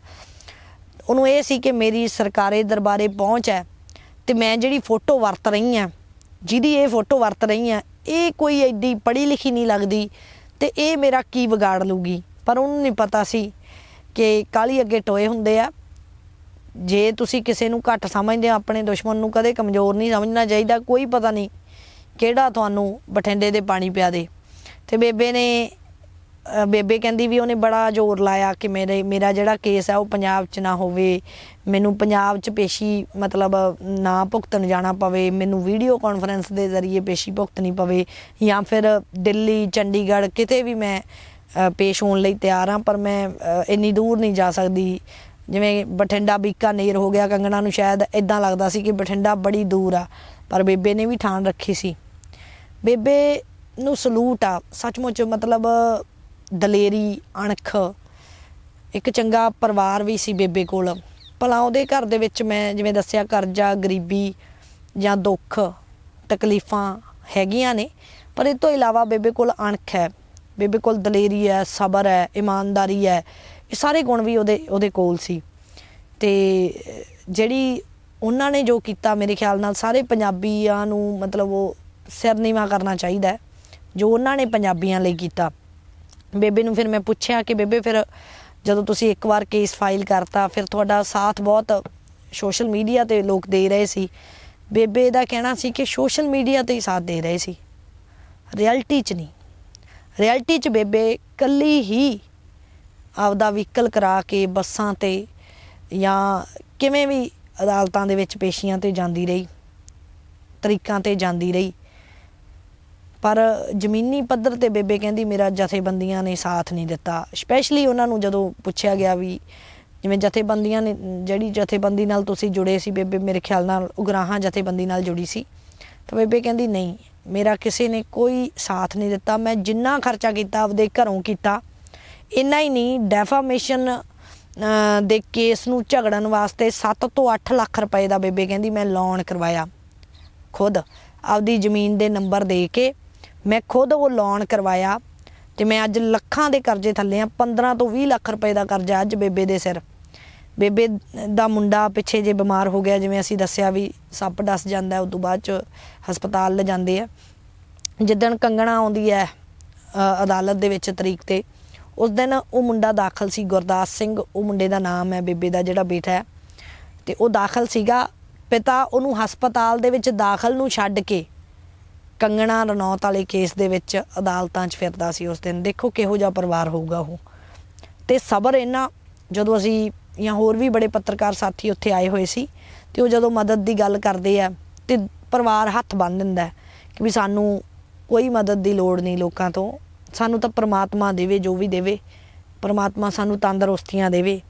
A: ਉਹਨੂੰ ਇਹ ਸੀ ਕਿ ਮੇਰੀ ਸਰਕਾਰੀ ਦਰਬਾਰੇ ਪਹੁੰਚ ਹੈ ਤੇ ਮੈਂ ਜਿਹੜੀ ਫੋਟੋ ਵਰਤ ਰਹੀ ਆ ਜਿਹਦੀ ਇਹ ਫੋਟੋ ਵਰਤ ਰਹੀ ਆ ਇਹ ਕੋਈ ਐਡੀ ਪੜ੍ਹੀ ਲਿਖੀ ਨਹੀਂ ਲੱਗਦੀ ਤੇ ਇਹ ਮੇਰਾ ਕੀ ਵਿਗਾੜ ਲੂਗੀ ਪਰ ਉਹਨੂੰ ਨਹੀਂ ਪਤਾ ਸੀ ਕਿ ਕਾਲੀ ਅੱਗੇ ਟੋਏ ਹੁੰਦੇ ਆ। ਜੇ ਤੁਸੀਂ ਕਿਸੇ ਨੂੰ ਘੱਟ ਸਮਝਦੇ ਹੋ, ਆਪਣੇ ਦੁਸ਼ਮਣ ਨੂੰ ਕਦੇ ਕਮਜ਼ੋਰ ਨਹੀਂ ਸਮਝਣਾ ਚਾਹੀਦਾ, ਕੋਈ ਪਤਾ ਨਹੀਂ ਕਿਹੜਾ ਤੁਹਾਨੂੰ ਬਠਿੰਡੇ ਦੇ ਪਾਣੀ ਪਿਆ ਦੇ। ਤੇ ਬੇਬੇ ਨੇ ਬੇਬੇ ਕਹਿੰਦੀ ਵੀ ਉਹਨੇ ਬੜਾ ਜ਼ੋਰ ਲਾਇਆ ਕਿ ਮੇਰੇ, ਮੇਰਾ ਜਿਹੜਾ ਕੇਸ ਹੈ ਉਹ ਪੰਜਾਬ 'ਚ ਨਾ ਹੋਵੇ। ਮੈਨੂੰ ਪੰਜਾਬ 'ਚ ਪੇਸ਼ੀ ਮਤਲਬ ਨਾ ਭੁਗਤਣ ਜਾਣਾ ਪਵੇ। ਮੈਨੂੰ ਵੀਡੀਓ ਕਾਨਫਰੰਸ ਦੇ ਜ਼ਰੀਏ ਪੇਸ਼ੀ ਭੁਗਤਣੀ ਪਵੇ। ਜਾਂ ਫਿਰ ਦਿੱਲੀ, ਚੰਡੀਗੜ੍ਹ ਕਿਤੇ ਵੀ ਮੈਂ ਪੇਸ਼ ਹੋਣ ਲਈ ਤਿਆਰ ਹਾਂ, ਪਰ ਮੈਂ ਇੰਨੀ ਦੂਰ ਨਹੀਂ ਜਾ ਸਕਦੀ। ਜਿਵੇਂ ਬਠਿੰਡਾ ਬੀਕਾਨੇਰ ਹੋ ਗਿਆ, ਕੰਗਣਾ ਨੂੰ ਸ਼ਾਇਦ ਇਦਾਂ ਲੱਗਦਾ ਸੀ ਕਿ ਬਠਿੰਡਾ ਬੜੀ ਦੂਰ ਆ, ਪਰ ਬੇਬੇ ਨੇ ਵੀ ਠਾਣ ਰੱਖੀ ਸੀ। ਬੇਬੇ ਨੂੰ ਸਲੂਟ ਆ, ਸੱਚਮੁੱਚ ਮਤਲਬ ਦਲੇਰੀ, ਅਣਖ, ਇੱਕ ਚੰਗਾ ਪਰਿਵਾਰ ਵੀ ਸੀ ਬੇਬੇ ਕੋਲ। ਭਲਾ ਉਹਦੇ ਘਰ ਦੇ ਵਿੱਚ ਮੈਂ ਜਿਵੇਂ ਦੱਸਿਆ, ਕਰਜ਼ਾ, ਗਰੀਬੀ ਜਾਂ ਦੁੱਖ, ਤਕਲੀਫਾਂ ਹੈਗੀਆਂ ਨੇ, ਪਰ ਇਹ ਤੋਂ ਇਲਾਵਾ ਬੇਬੇ ਕੋਲ ਅਣਖ ਹੈ। ਬੇਬੇ ਕੋਲ ਦਲੇਰੀ ਹੈ, ਸਬਰ ਹੈ, ਇਮਾਨਦਾਰੀ ਹੈ, ਇਹ ਸਾਰੇ ਗੁਣ ਵੀ ਉਹਦੇ ਉਹਦੇ ਕੋਲ ਸੀ। ਤੇ ਜਿਹੜੀ ਉਹਨਾਂ ਨੇ ਜੋ ਕੀਤਾ, ਮੇਰੇ ਖਿਆਲ ਨਾਲ ਸਾਰੇ ਪੰਜਾਬੀਆਂ ਨੂੰ ਮਤਲਬ ਉਹ ਸਿਰ ਨੀਵਾ ਕਰਨਾ ਚਾਹੀਦਾ ਜੋ ਉਹਨਾਂ ਨੇ ਪੰਜਾਬੀਆਂ ਲਈ ਕੀਤਾ। ਬੇਬੇ ਨੂੰ ਫਿਰ ਮੈਂ ਪੁੱਛਿਆ ਕਿ ਬੇਬੇ ਫਿਰ ਜਦੋਂ ਤੁਸੀਂ ਇੱਕ ਵਾਰ ਕੇਸ ਫਾਈਲ ਕਰਤਾ, ਫਿਰ ਤੁਹਾਡਾ ਸਾਥ ਬਹੁਤ ਸੋਸ਼ਲ ਮੀਡੀਆ ਤੇ ਲੋਕ ਦੇ ਰਹੇ ਸੀ। ਬੇਬੇ ਦਾ ਕਹਿਣਾ ਸੀ ਕਿ ਸੋਸ਼ਲ ਮੀਡੀਆ ਤੇ ਹੀ ਸਾਥ ਦੇ ਰਹੇ ਸੀ। ਰਿਐਲਿਟੀ 'ਚ ਨਹੀਂ। ਰਿਐਲਿਟੀ 'ਚ ਬੇਬੇ ਕੱਲੀ ਹੀ ਆਪਦਾ ਵਹੀਕਲ ਕਰਾ ਕੇ ਬੱਸਾਂ ਤੇ ਜਾਂ ਕਿਵੇਂ ਵੀ ਅਦਾਲਤਾਂ ਦੇ ਵਿੱਚ ਪੇਸ਼ੀਆਂ ਤੇ ਜਾਂਦੀ ਰਹੀ, ਤਰੀਕਾਂ ਤੇ ਜਾਂਦੀ ਰਹੀ। ਪਰ ਜ਼ਮੀਨੀ ਪੱਧਰ ਤੇ ਬੇਬੇ ਕਹਿੰਦੀ ਮੇਰਾ ਜਥੇਬੰਦੀਆਂ ਨੇ ਸਾਥ ਨਹੀਂ ਦਿੱਤਾ। ਸਪੈਸ਼ਲੀ ਉਹਨਾਂ ਨੂੰ ਜਦੋਂ ਪੁੱਛਿਆ ਗਿਆ ਵੀ ਜਿਵੇਂ ਜਥੇਬੰਦੀਆਂ ਨੇ, ਜਿਹੜੀ ਜਥੇਬੰਦੀ ਨਾਲ ਤੁਸੀਂ ਜੁੜੇ ਸੀ ਬੇਬੇ, ਮੇਰੇ ਖਿਆਲ ਨਾਲ ਉਗਰਾਹਾਂ ਜਥੇਬੰਦੀ ਨਾਲ ਜੁੜੀ ਸੀ। ਤਾਂ ਬੇਬੇ ਕਹਿੰਦੀ, ਨਹੀਂ, ਮੇਰਾ ਕਿਸੇ ਨੇ ਕੋਈ ਸਾਥ ਨਹੀਂ ਦਿੱਤਾ। ਮੈਂ ਜਿੰਨਾ ਖਰਚਾ ਕੀਤਾ, ਆਪਦੇ ਘਰੋਂ ਕੀਤਾ। ਇੰਨਾ ਹੀ ਨਹੀਂ ਡੈਫਾਮੇਸ਼ਨ ਦੇ ਕੇਸ ਨੂੰ ਝਗੜਨ ਵਾਸਤੇ 7 ਤੋਂ 8 ਲੱਖ ਰੁਪਏ ਦਾ ਬੇਬੇ ਕਹਿੰਦੀ, ਮੈਂ ਲੋਨ ਕਰਵਾਇਆ। ਖੁਦ ਆਪਦੀ ਜ਼ਮੀਨ ਦੇ ਨੰਬਰ ਦੇ ਕੇ ਮੈਂ ਖੁਦ ਉਹ ਲੋਨ ਕਰਵਾਇਆ ਤੇ ਮੈਂ ਅੱਜ ਲੱਖਾਂ ਦੇ ਕਰਜ਼ੇ ਥੱਲੇ ਆ 15 ਤੋਂ 20 ਲੱਖ ਰੁਪਏ ਦਾ ਕਰਜ਼ਾ ਅੱਜ ਬੇਬੇ ਦੇ ਸਿਰ। ਬੇਬੇ ਦਾ ਮੁੰਡਾ ਪਿੱਛੇ ਜੇ ਬਿਮਾਰ ਹੋ ਗਿਆ, ਜਿਵੇਂ ਅਸੀਂ ਦੱਸਿਆ ਵੀ ਸੱਪ ਡਸ ਜਾਂਦਾ ਉਸ ਤੋਂ ਬਾਅਦ ਚ ਹਸਪਤਾਲ ਲੈ ਜਾਂਦੇ ਆ। ਜਿੱਦਣ ਕੰਗਣਾ ਆਉਂਦੀ ਹੈ ਅਦਾਲਤ ਦੇ ਵਿੱਚ ਤਰੀਕ ਤੇ, ਉਸ ਦਿਨ ਉਹ ਮੁੰਡਾ ਦਾਖਲ ਸੀ, ਗੁਰਦਾਸ ਸਿੰਘ, ਉਹ ਮੁੰਡੇ ਦਾ ਨਾਮ ਹੈ ਬੇਬੇ ਦਾ ਜਿਹੜਾ ਬੇਟਾ ਹੈ। ਤੇ ਉਹ ਦਾਖਲ ਸੀਗਾ, ਪਿਤਾ ਉਹਨੂੰ ਹਸਪਤਾਲ ਦੇ ਵਿੱਚ ਦਾਖਲ ਨੂੰ ਛੱਡ ਕੇ ਕੰਗਣਾ ਰਣੌਤ ਵਾਲੇ ਕੇਸ ਦੇ ਵਿੱਚ ਅਦਾਲਤਾਂ 'ਚ ਫਿਰਦਾ ਸੀ ਉਸ ਦਿਨ। ਦੇਖੋ ਕਿਹੋ ਜਿਹਾ ਪਰਿਵਾਰ ਹੋਊਗਾ ਉਹ। ਤੇ ਸਬਰ ਇਹਨਾਂ ਜਦੋਂ ਅਸੀਂ ਜਾਂ ਹੋਰ ਵੀ ਬੜੇ ਪੱਤਰਕਾਰ ਸਾਥੀ ਉੱਥੇ ਆਏ ਹੋਏ ਸੀ, ਤੇ ਉਹ ਜਦੋਂ ਮਦਦ ਦੀ ਗੱਲ ਕਰਦੇ ਆ, ਤੇ ਪਰਿਵਾਰ ਹੱਥ ਬੰਨ ਦਿੰਦਾ ਕਿ ਵੀ ਸਾਨੂੰ ਕੋਈ ਮਦਦ ਦੀ ਲੋੜ ਨਹੀਂ ਲੋਕਾਂ ਤੋਂ। ਸਾਨੂੰ ਤਾਂ ਪ੍ਰਮਾਤਮਾ ਦੇਵੇ, ਜੋ ਵੀ ਦੇਵੇ। ਪ੍ਰਮਾਤਮਾ ਸਾਨੂੰ ਤੰਦਰੁਸਤੀਆਂ ਦੇਵੇ।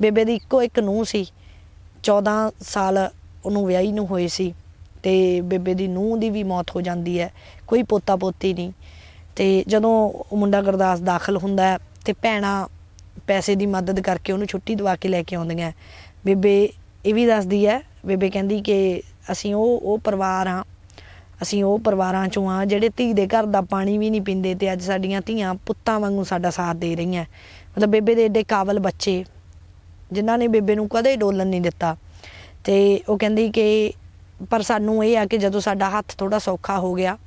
A: ਬੇਬੇ ਦੀ ਇੱਕੋ ਇੱਕ ਨੂੰਹ ਸੀ। 14 ਸਾਲ ਉਹਨੂੰ ਵਿਆਹੀ ਨੂੰ ਹੋਏ ਸੀ। ਤੇ ਬੇਬੇ ਦੀ ਨੂੰਹ ਦੀ ਵੀ ਮੌਤ ਹੋ ਜਾਂਦੀ ਹੈ, ਕੋਈ ਪੋਤਾ ਪੋਤੀ ਨਹੀਂ। ਤੇ ਜਦੋਂ ਉਹ ਮੁੰਡਾ ਗੁਰਦਾਸ ਦਾਖਲ ਹੁੰਦਾ ਹੈ ਤੇ ਭੈਣਾਂ ਪੈਸੇ ਦੀ ਮਦਦ ਕਰਕੇ ਉਹਨੂੰ ਛੁੱਟੀ ਦਵਾ ਕੇ ਲੈ ਕੇ ਆਉਂਦੀਆਂ ਬੇਬੇ ਇਹ ਵੀ ਦੱਸਦੀ ਹੈ, ਬੇਬੇ ਕਹਿੰਦੀ ਕਿ ਅਸੀਂ ਉਹ ਉਹ ਪਰਿਵਾਰ ਆ ਅਸੀਂ ਉਹ ਪਰਿਵਾਰਾਂ ਚੋਂ ਆ ਜਿਹੜੇ ਧੀ ਦੇ ਘਰ ਦਾ ਪਾਣੀ ਵੀ ਨਹੀਂ ਪੀਂਦੇ ਤੇ ਅੱਜ ਸਾਡੀਆਂ ਧੀਆਂ ਪੁੱਤਾਂ ਵਾਂਗੂ ਸਾਡਾ ਸਾਥ ਦੇ ਰਹੀਆਂ ਮਤਲਬ ਬੇਬੇ ਦੇ ਏਡੇ ਕਾਬਲ ਬੱਚੇ ਜਿਨ੍ਹਾਂ ਨੇ ਬੇਬੇ ਨੂੰ ਕਦੇ ਡੋਲਣ ਨਹੀਂ ਦਿੱਤਾ। ਤੇ ਉਹ ਕਹਿੰਦੀ ਕਿ ਪਰ ਸਾਨੂੰ ਇਹ ਆ ਕਿ ਜਦੋਂ ਸਾਡਾ ਹੱਥ ਥੋੜਾ ਸੌਖਾ ਹੋ ਗਿਆ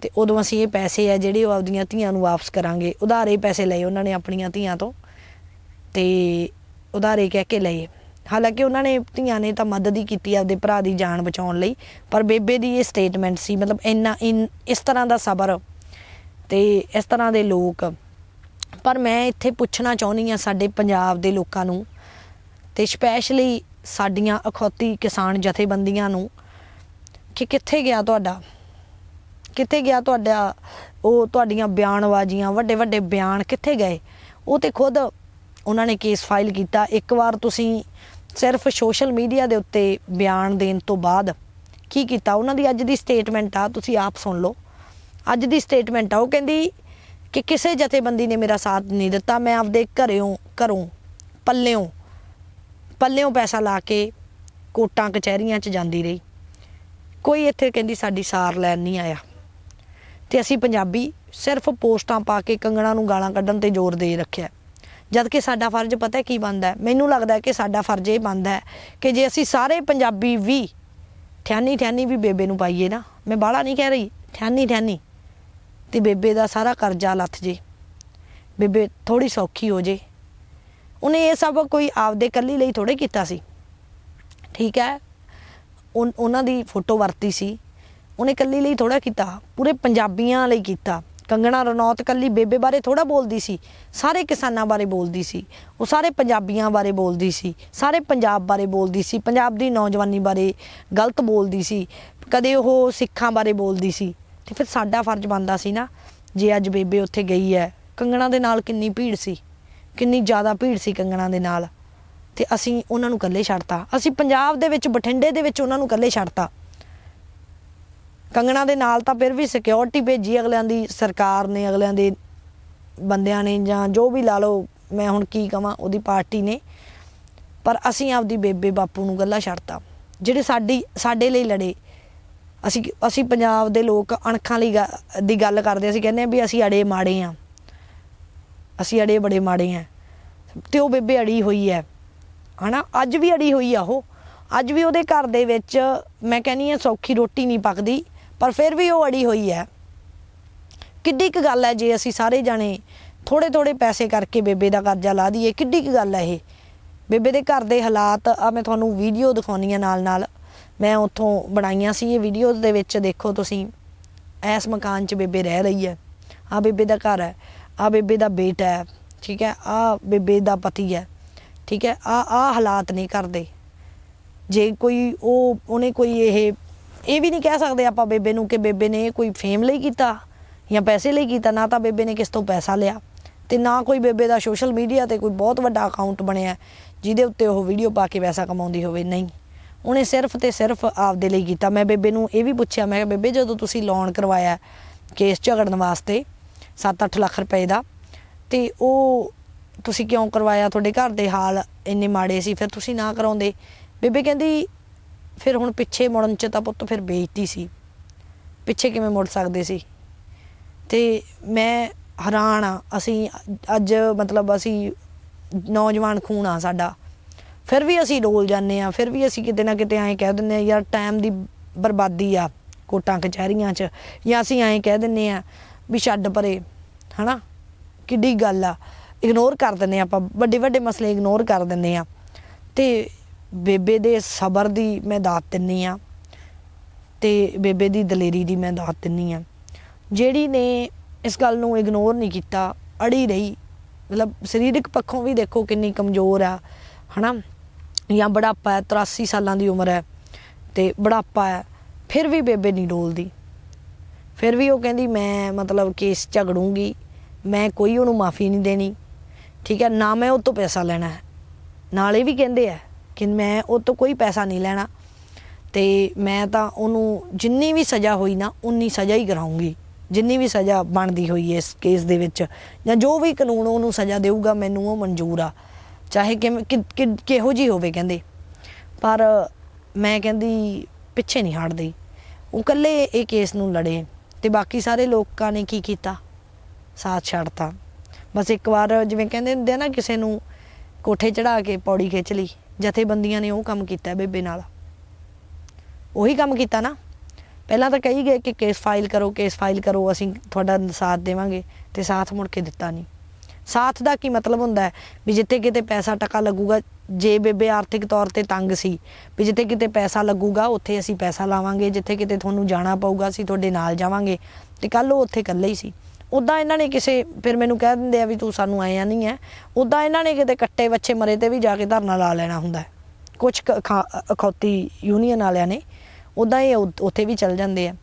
A: ਤੇ ਉਦੋਂ ਅਸੀਂ ਇਹ ਪੈਸੇ ਆ ਜਿਹੜੇ ਉਹ ਆਪਦੀਆਂ ਧੀਆਂ ਨੂੰ ਵਾਪਸ ਕਰਾਂਗੇ। ਉਧਾਰੇ ਪੈਸੇ ਲਏ ਉਹਨਾਂ ਨੇ ਆਪਣੀਆਂ ਧੀਆਂ ਤੋਂ ਤੇ ਉਧਾਰੇ ਕਹਿ ਕੇ ਲਏ। ਹਾਲਾਂਕਿ ਉਹਨਾਂ ਨੇ ਧੀਆਂ ਨੇ ਤਾਂ ਮਦਦ ਹੀ ਕੀਤੀ ਆਪਦੇ ਭਰਾ ਦੀ ਜਾਨ ਬਚਾਉਣ ਲਈ, ਪਰ ਬੇਬੇ ਦੀ ਇਹ ਸਟੇਟਮੈਂਟ ਸੀ, ਮਤਲਬ ਇੰਨਾ ਇਨ- ਇਸ ਤਰ੍ਹਾਂ ਦਾ ਸਬਰ ਤੇ ਇਸ ਤਰ੍ਹਾਂ ਦੇ ਲੋਕ। ਪਰ ਮੈਂ ਇੱਥੇ ਪੁੱਛਣਾ ਚਾਹੁੰਦੀ ਆ ਸਾਡੇ ਪੰਜਾਬ ਦੇ ਲੋਕਾਂ ਨੂੰ ਤੇ ਸਪੈਸ਼ਲੀ ਸਾਡੀਆਂ ਅਖੌਤੀ ਕਿਸਾਨ ਜਥੇਬੰਦੀਆਂ ਨੂੰ ਕਿ ਕਿੱਥੇ ਗਿਆ ਤੁਹਾਡਾ? ਕਿੱਥੇ ਗਿਆ ਤੁਹਾਡਾ ਉਹ ਤੁਹਾਡੀਆਂ ਬਿਆਨਬਾਜ਼ੀਆਂ ਵੱਡੇ ਵੱਡੇ ਬਿਆਨ ਕਿੱਥੇ ਗਏ? ਉਹ ਤੇ ਖੁਦ ਉਹਨਾਂ ਨੇ ਕੇਸ ਫਾਈਲ ਕੀਤਾ। ਇੱਕ ਵਾਰ ਤੁਸੀਂ ਸਿਰਫ ਸੋਸ਼ਲ ਮੀਡੀਆ ਦੇ ਉੱਤੇ ਬਿਆਨ ਦੇਣ ਤੋਂ ਬਾਅਦ ਕੀ ਕੀਤਾ? ਉਹਨਾਂ ਦੀ ਅੱਜ ਦੀ ਸਟੇਟਮੈਂਟ ਆ, ਤੁਸੀਂ ਆਪ ਸੁਣ ਲਓ। ਅੱਜ ਦੀ ਸਟੇਟਮੈਂਟ ਆ, ਉਹ ਕਹਿੰਦੀ ਕਿ ਕਿਸੇ ਜਥੇਬੰਦੀ ਨੇ ਮੇਰਾ ਸਾਥ ਨਹੀਂ ਦਿੱਤਾ। ਮੈਂ ਆਪਦੇ ਘਰਿਓਂ ਘਰੋਂ ਪੱਲਿਓਂ ਪੱਲਿਓਂ ਪੈਸਾ ਲਾ ਕੇ ਕੋਟਾਂ, ਕਚਹਿਰੀਆਂ 'ਚ ਜਾਂਦੀ ਰਹੀ। ਕੋਈ ਇੱਥੇ ਕਹਿੰਦੀ ਸਾਡੀ ਸਾਰ ਲੈਣ ਨਹੀਂ ਆਇਆ। ਤੇ ਅਸੀਂ ਪੰਜਾਬੀ ਸਿਰਫ ਪੋਸਟਾਂ ਪਾ ਕੇ ਕੰਗਣਾ ਨੂੰ ਗਾਲਾਂ ਕੱਢਣ ਤੇ ਜ਼ੋਰ ਦੇ ਰੱਖਿਆ। ਜਦ ਕਿ ਸਾਡਾ ਫਰਜ਼ ਪਤਾ ਕੀ ਬਣਦਾ ਮੈਨੂੰ ਲੱਗਦਾ ਕਿ ਸਾਡਾ ਫਰਜ਼ ਇਹ ਬਣਦਾ ਹੈ ਕਿ ਜੇ ਅਸੀਂ ਸਾਰੇ ਪੰਜਾਬੀ ਵੀ ਠਿਆਨੀ ਠਿਆਨੀ ਵੀ ਬੇਬੇ ਨੂੰ ਪਾਈਏ ਨਾ, ਮੈਂ ਬਾਹਲਾ ਨਹੀਂ ਕਹਿ ਰਹੀ, ਠਿਆਨੀ ਠਿਆਨੀ, ਤੇ ਬੇਬੇ ਦਾ ਸਾਰਾ ਕਰਜ਼ਾ ਲੱਥ ਜੇ। ਬੇਬੇ ਥੋੜੀ ਸੌਖੀ ਹੋ ਜੇ। ਉਹਨੇ ਇਹ ਸਭ ਕੋਈ ਆਪਦੇ ਕੱਲੀ ਲਈ ਥੋੜੇ ਕੀਤਾ ਸੀ। ਠੀਕ ਹੈ? ਉਨ- ਉਹਨਾਂ ਦੀ ਫੋਟੋ ਵਰਤੀ ਸੀ। ਉਹਨੇ ਕੱਲੀ ਲਈ ਥੋੜਾ ਕੀਤਾ। ਪੂਰੇ ਪੰਜਾਬੀਆਂ ਲਈ ਕੀਤਾ। ਕੰਗਣਾ ਰਣੌਤ ਕੱਲੀ ਬੇਬੇ ਬਾਰੇ ਥੋੜਾ ਬੋਲਦੀ ਸੀ। ਸਾਰੇ ਕਿਸਾਨਾਂ ਬਾਰੇ ਬੋਲਦੀ ਸੀ। ਉਹ ਸਾਰੇ ਪੰਜਾਬੀਆਂ ਬਾਰੇ ਬੋਲਦੀ ਸੀ। ਸਾਰੇ ਪੰਜਾਬ ਬਾਰੇ ਬੋਲਦੀ ਸੀ। ਪੰਜਾਬ ਦੀ ਨੌਜਵਾਨੀ ਬਾਰੇ ਗਲਤ ਬੋਲਦੀ ਸੀ। ਕਦੇ ਉਹ ਸਿੱਖਾਂ ਬਾਰੇ ਬੋਲਦੀ ਸੀ। ਤੇ ਫਿਰ ਸਾਡਾ ਫਰਜ਼ ਬਣਦਾ ਸੀ ਨਾ, ਜੇ ਅੱਜ ਬੇਬੇ ਉੱਥੇ ਗਈ ਹੈ, ਕੰਗਣਾ ਦੇ ਨਾਲ ਕਿੰਨੀ ਭੀੜ ਸੀ। ਕਿੰਨੀ ਜ਼ਿਆਦਾ ਭੀੜ ਸੀ ਕੰਗਣਾ ਦੇ ਨਾਲ। ਤੇ ਅਸੀਂ ਉਹਨਾਂ ਨੂੰ ਇਕੱਲੇ ਛੱਡਤਾ। ਅਸੀਂ ਪੰਜਾਬ ਦੇ ਵਿੱਚ, ਬਠਿੰਡੇ ਦੇ ਵਿੱਚ ਉਹਨਾਂ ਨੂੰ ਇਕੱਲੇ ਛੱਡਤਾ। ਕੰਗਣਾ ਦੇ ਨਾਲ ਤਾਂ ਫਿਰ ਵੀ ਸਿਕਿਉਰਿਟੀ ਭੇਜੀ ਅਗਲਿਆਂ ਦੀ ਸਰਕਾਰ ਨੇ, ਅਗਲਿਆਂ ਦੇ ਬੰਦਿਆਂ ਨੇ ਜਾਂ ਜੋ ਵੀ ਲਾ ਲਓ, ਮੈਂ ਹੁਣ ਕੀ ਕਵਾਂ, ਉਹਦੀ ਪਾਰਟੀ ਨੇ। ਪਰ ਅਸੀਂ ਆਪਦੀ ਬੇਬੇ ਬਾਪੂ ਨੂੰ ਗੱਲਾਂ ਛੱਡਤਾ। ਜਿਹੜੇ ਸਾਡੀ, ਸਾਡੇ ਲਈ ਲੜੇ। ਅਸੀਂ ਅਸੀਂ ਪੰਜਾਬ ਦੇ ਲੋਕ ਅਣਖਾਂ ਲਈ ਗ- ਦੀ ਗੱਲ ਕਰਦੇ ਅਸੀਂ ਕਹਿੰਦੇ ਆ ਵੀ ਅਸੀਂ ਅੜੇ ਮਾੜੇ ਆ ਅਸੀਂ ਅੜੇ ਬੜੇ ਮਾੜੇ ਆ। ਤੇ ਉਹ ਬੇਬੇ ਅੜੀ ਹੋਈ ਹੈ। ਹਨਾ? ਅੱਜ ਵੀ ਅੜੀ ਹੋਈ ਆ ਉਹ। ਅੱਜ ਵੀ ਉਹਦੇ ਘਰ ਦੇ ਵਿੱਚ ਮੈਂ ਕਹਿੰਨੀ ਆ ਸੌਖੀ ਰੋਟੀ ਨਹੀਂ ਪੱਕਦੀ, ਪਰ ਫਿਰ ਵੀ ਉਹ ਅੜੀ ਹੋਈ ਹੈ। ਕਿੱਡੀ ਕੁ ਗੱਲ ਹੈ ਜੇ ਅਸੀਂ ਸਾਰੇ ਜਾਣੇ ਥੋੜੇ ਥੋੜੇ ਪੈਸੇ ਕਰਕੇ ਬੇਬੇ ਦਾ ਕਰਜ਼ਾ ਲਾ ਦਈਏ, ਕਿੱਡੀ ਕੁ ਗੱਲ ਹੈ ਇਹ। ਬੇਬੇ ਦੇ ਘਰ ਦੇ ਹਾਲਾਤ ਆ ਮੈਂ ਤੁਹਾਨੂੰ ਵੀਡੀਓ ਦਿਖਾਉਣੀ ਆ ਨਾਲ ਨਾਲ। ਮੈਂ ਉੱਥੋਂ ਬਣਾਈਆਂ ਸੀ ਇਹ ਵੀਡੀਓ ਦੇ ਵਿੱਚ, ਦੇਖੋ ਤੁਸੀਂ, ਇਸ ਮਕਾਨ 'ਚ ਬੇਬੇ ਰਹਿ ਰਹੀ ਹੈ। ਆ ਬੇਬੇ ਦਾ ਘਰ ਹੈ। ਆ ਬੇਬੇ ਦਾ ਬੇਟਾ ਹੈ, ਠੀਕ ਹੈ, ਆ ਬੇਬੇ ਦਾ ਪਤੀ ਹੈ, ਠੀਕ ਹੈ, ਆ ਆ ਹਾਲਾਤ ਨਹੀਂ ਕਰਦੇ। ਜੇ ਕੋਈ ਉਹ, ਉਹਨੇ ਕੋਈ ਇਹ ਇਹ ਵੀ ਨਹੀਂ ਕਹਿ ਸਕਦੇ ਆਪਾਂ ਬੇਬੇ ਨੂੰ ਕਿ ਬੇਬੇ ਨੇ ਕੋਈ ਫੇਮ ਲਈ ਕੀਤਾ ਜਾਂ ਪੈਸੇ ਲਈ ਕੀਤਾ, ਨਾ ਤਾਂ ਬੇਬੇ ਨੇ ਕਿਸ ਤੋਂ ਪੈਸਾ ਲਿਆ। ਤੇ ਨਾ ਕੋਈ ਬੇਬੇ ਦਾ ਸੋਸ਼ਲ ਮੀਡੀਆ ਤੇ ਕੋਈ ਬਹੁਤ ਵੱਡਾ ਅਕਾਊਂਟ ਬਣਿਆ, ਜਿਹਦੇ ਉੱਤੇ ਉਹ ਵੀਡੀਓ ਪਾ ਕੇ ਪੈਸਾ ਕਮਾਉਂਦੀ ਹੋਵੇ, ਨਹੀਂ। ਉਹਨੇ ਸਿਰਫ ਤੇ ਸਿਰਫ ਆਪਦੇ ਲਈ ਕੀਤਾ। ਮੈਂ ਬੇਬੇ ਨੂੰ ਇਹ ਵੀ ਪੁੱਛਿਆ, ਮੈਂ ਕਿਹਾ, ਬੇਬੇ, ਜਦੋਂ ਤੁਸੀਂ ਲੋਨ ਕਰਵਾਇਆ ਕੇਸ ਝਗੜਨ ਵਾਸਤੇ 7-8 ਲੱਖ ਰੁਪਏ ਦਾ। ਤੇ ਉਹ ਤੁਸੀਂ ਕਿਉਂ ਕਰਵਾਇਆ? ਤੁਹਾਡੇ ਘਰ ਦੇ ਹਾਲ ਇੰਨੇ ਮਾੜੇ ਸੀ, ਫਿਰ ਤੁਸੀਂ ਨਾ ਕਰਾਉਂਦੇ। ਬੇਬੇ ਕਹਿੰਦੀ, ਫਿਰ ਹੁਣ ਪਿੱਛੇ ਮੁੜਨ ਚ ਤਾਂ ਪੁੱਤ ਫਿਰ ਬੇਇੱਜ਼ਤੀ ਸੀ। ਪਿੱਛੇ ਕਿਵੇਂ ਮੁੜ ਸਕਦੇ ਸੀ? ਤੇ ਮੈਂ ਹੈਰਾਨ ਆ, ਅਸੀਂ ਅੱਜ ਮਤਲਬ ਅਸੀਂ ਨੌਜਵਾਨ ਖੂਨ ਆ ਸਾਡਾ। ਫਿਰ ਵੀ ਅਸੀਂ ਡੋਲ ਜਾਂਦੇ ਆ, ਫਿਰ ਵੀ ਅਸੀਂ ਕਿਤੇ ਨਾ ਕਿਤੇ ਐਂ ਕਹਿ ਦਿੰਦੇ ਆ, ਯਾਰ ਟਾਈਮ ਦੀ ਬਰਬਾਦੀ ਆ ਕੋਟਾਂ ਕਚਹਿਰੀਆਂ 'ਚ, ਜਾਂ ਅਸੀਂ ਐਂ ਕਹਿ ਦਿੰਦੇ ਆ ਵੀ ਛੱਡ ਪਰੇ, ਹਨਾ? ਕਿੱਡੀ ਗੱਲ ਆ। ਇਗਨੋਰ ਕਰ ਦਿੰਦੇ ਆ ਆਪਾਂ, ਵੱਡੇ ਵੱਡੇ ਮਸਲੇ ਇਗਨੋਰ ਕਰ ਦਿੰਦੇ ਆ। ਤੇ ਬੇਬੇ ਦੇ ਸਬਰ ਦੀ ਮੈਂ ਦਾਤ ਦਿੰਨੀ ਆ। ਤੇ ਬੇਬੇ ਦੀ ਦਲੇਰੀ ਦੀ ਮੈਂ ਦਾਤ ਦਿੰਨੀ ਆ। ਜਿਹੜੀ ਨੇ ਇਸ ਗੱਲ ਨੂੰ ਇਗਨੋਰ ਨਹੀਂ ਕੀਤਾ, ਅੜੀ ਰਹੀ। ਮਤਲਬ ਸਰੀਰਕ ਪੱਖੋਂ ਵੀ ਦੇਖੋ ਕਿੰਨੀ ਕਮਜ਼ੋਰ ਆ, ਹਨਾ? ਜਾਂ ਬੁਢਾਪਾ ਹੈ 83 ਸਾਲਾਂ ਦੀ ਉਮਰ ਹੈ ਤੇ ਬੁਢਾਪਾ ਹੈ, ਫਿਰ ਵੀ ਬੇਬੇ ਨਹੀਂ ਡੋਲਦੀ। ਫਿਰ ਵੀ ਉਹ ਕਹਿੰਦੀ, ਮੈਂ ਮਤਲਬ ਕੇਸ ਝਗੜੂੰਗੀ। ਮੈਂ ਕੋਈ ਉਹਨੂੰ ਮਾਫੀ ਨਹੀਂ ਦੇਣੀ। ਠੀਕ ਹੈ, ਨਾ ਮੈਂ ਉਹ ਤੋਂ ਪੈਸਾ ਲੈਣਾ ਹੈ। ਨਾਲ ਇਹ ਵੀ ਕਹਿੰਦੇ ਆ ਕਿ ਮੈਂ ਉਹ ਤੋਂ ਕੋਈ ਪੈਸਾ ਨਹੀਂ ਲੈਣਾ ਤੇ ਮੈਂ ਤਾਂ ਉਹਨੂੰ ਜਿੰਨੀ ਵੀ ਸਜ਼ਾ ਹੋਈ ਨਾ, ਉਨੀ ਸਜ਼ਾ ਹੀ ਕਰਾਉਂਗੀ। ਜਿੰਨੀ ਵੀ ਸਜ਼ਾ ਬਣਦੀ ਹੋਈ ਇਸ ਕੇਸ ਦੇ ਵਿੱਚ, ਜਾਂ ਜੋ ਵੀ ਕਾਨੂੰਨ ਉਹਨੂੰ ਸਜ਼ਾ ਦੇਊਗਾ, ਮੈਨੂੰ ਉਹ ਮਨਜ਼ੂਰ ਆ। ਚਾਹੇ ਕਿਵੇਂ, ਕਿ- ਕਿ- ਕਿਹੋ ਜੀ ਹੋਵੇ ਕਹਿੰਦੇ। ਪਰ ਮੈਂ ਕਹਿੰਦੀ, ਪਿੱਛੇ ਨਹੀਂ ਹਟਦੀ। ਉਹ ਇਕੱਲੇ ਇਹ ਕੇਸ ਨੂੰ ਲੜੇ। ਤੇ ਬਾਕੀ ਸਾਰੇ ਲੋਕਾਂ ਨੇ ਕੀ ਕੀਤਾ? ਸਾਥ ਛੱਡਤਾ। ਬਸ ਇੱਕ ਵਾਰ ਜਿਵੇਂ ਕਹਿੰਦੇ ਹੁੰਦੇ ਆ ਨਾ, ਕਿਸੇ ਨੂੰ ਕੋਠੇ ਚੜਾ ਕੇ ਪੌੜੀ ਖਿੱਚ ਲਈ। ਜਥੇਬੰਦੀਆਂ ਨੇ ਉਹ ਕੰਮ ਕੀਤਾ ਬੇਬੇ ਨਾਲ। ਉਹੀ ਕੰਮ ਕੀਤਾ ਨਾ। ਪਹਿਲਾਂ ਤਾਂ ਕਹੀ ਗਏ ਕਿ ਕੇਸ ਫਾਈਲ ਕਰੋ ਕੇਸ ਫਾਈਲ ਕਰੋ, ਅਸੀਂ ਤੁਹਾਡਾ ਸਾਥ ਦੇਵਾਂਗੇ ਤੇ ਸਾਥ ਮੁੜ ਕੇ ਦਿੱਤਾ ਨਹੀਂ। ਸਾਥ ਦਾ ਕੀ ਮਤਲਬ ਹੁੰਦਾ ਹੈ? ਵੀ ਜਿੱਥੇ ਕਿਤੇ ਪੈਸਾ ਟਕਾ ਲੱਗੂਗਾ, ਜੇ ਬੇਬੇ ਆਰਥਿਕ ਤੌਰ ਤੇ ਤੰਗ ਸੀ, ਵੀ ਜਿੱਥੇ ਕਿਤੇ ਪੈਸਾ ਲੱਗੂਗਾ, ਉੱਥੇ ਅਸੀਂ ਪੈਸਾ ਲਾਵਾਂਗੇ, ਜਿੱਥੇ ਕਿਤੇ ਤੁਹਾਨੂੰ ਜਾਣਾ ਪਊਗਾ, ਅਸੀਂ ਤੁਹਾਡੇ ਨਾਲ ਜਾਵਾਂਗੇ, ਤੇ ਕੱਲ ਉਹ ਉੱਥੇ ਇਕੱਲੇ ਹੀ ਸੀ। ਉਦਾਂ ਇਹਨਾਂ ਨੇ ਕਿਸੇ, ਫਿਰ ਮੈਨੂੰ ਕਹਿ ਦਿੰਦੇ ਆ ਵੀ ਤੂੰ ਸਾਨੂੰ ਆਇਆ ਨਹੀਂ ਹੈ। ਉਦਾਂ ਇਹਨਾਂ ਨੇ ਕਿਤੇ ਕੱਟੇ ਵੱਛੇ ਮਰੇ ਤੇ ਵੀ ਜਾ ਕੇ ਧਰਨਾ ਲਾ ਲੈਣਾ ਹੁੰਦਾ ਹੈ। ਕੁਝ ਕ- ਖਾ- ਅਖੌਤੀ ਯੂਨੀਅਨ ਵਾਲਿਆਂ ਨੇ ਉਦਾਂ ਇਹ ਉੱਥੇ ਵੀ ਚੱਲ ਜਾਂਦੇ ਆ।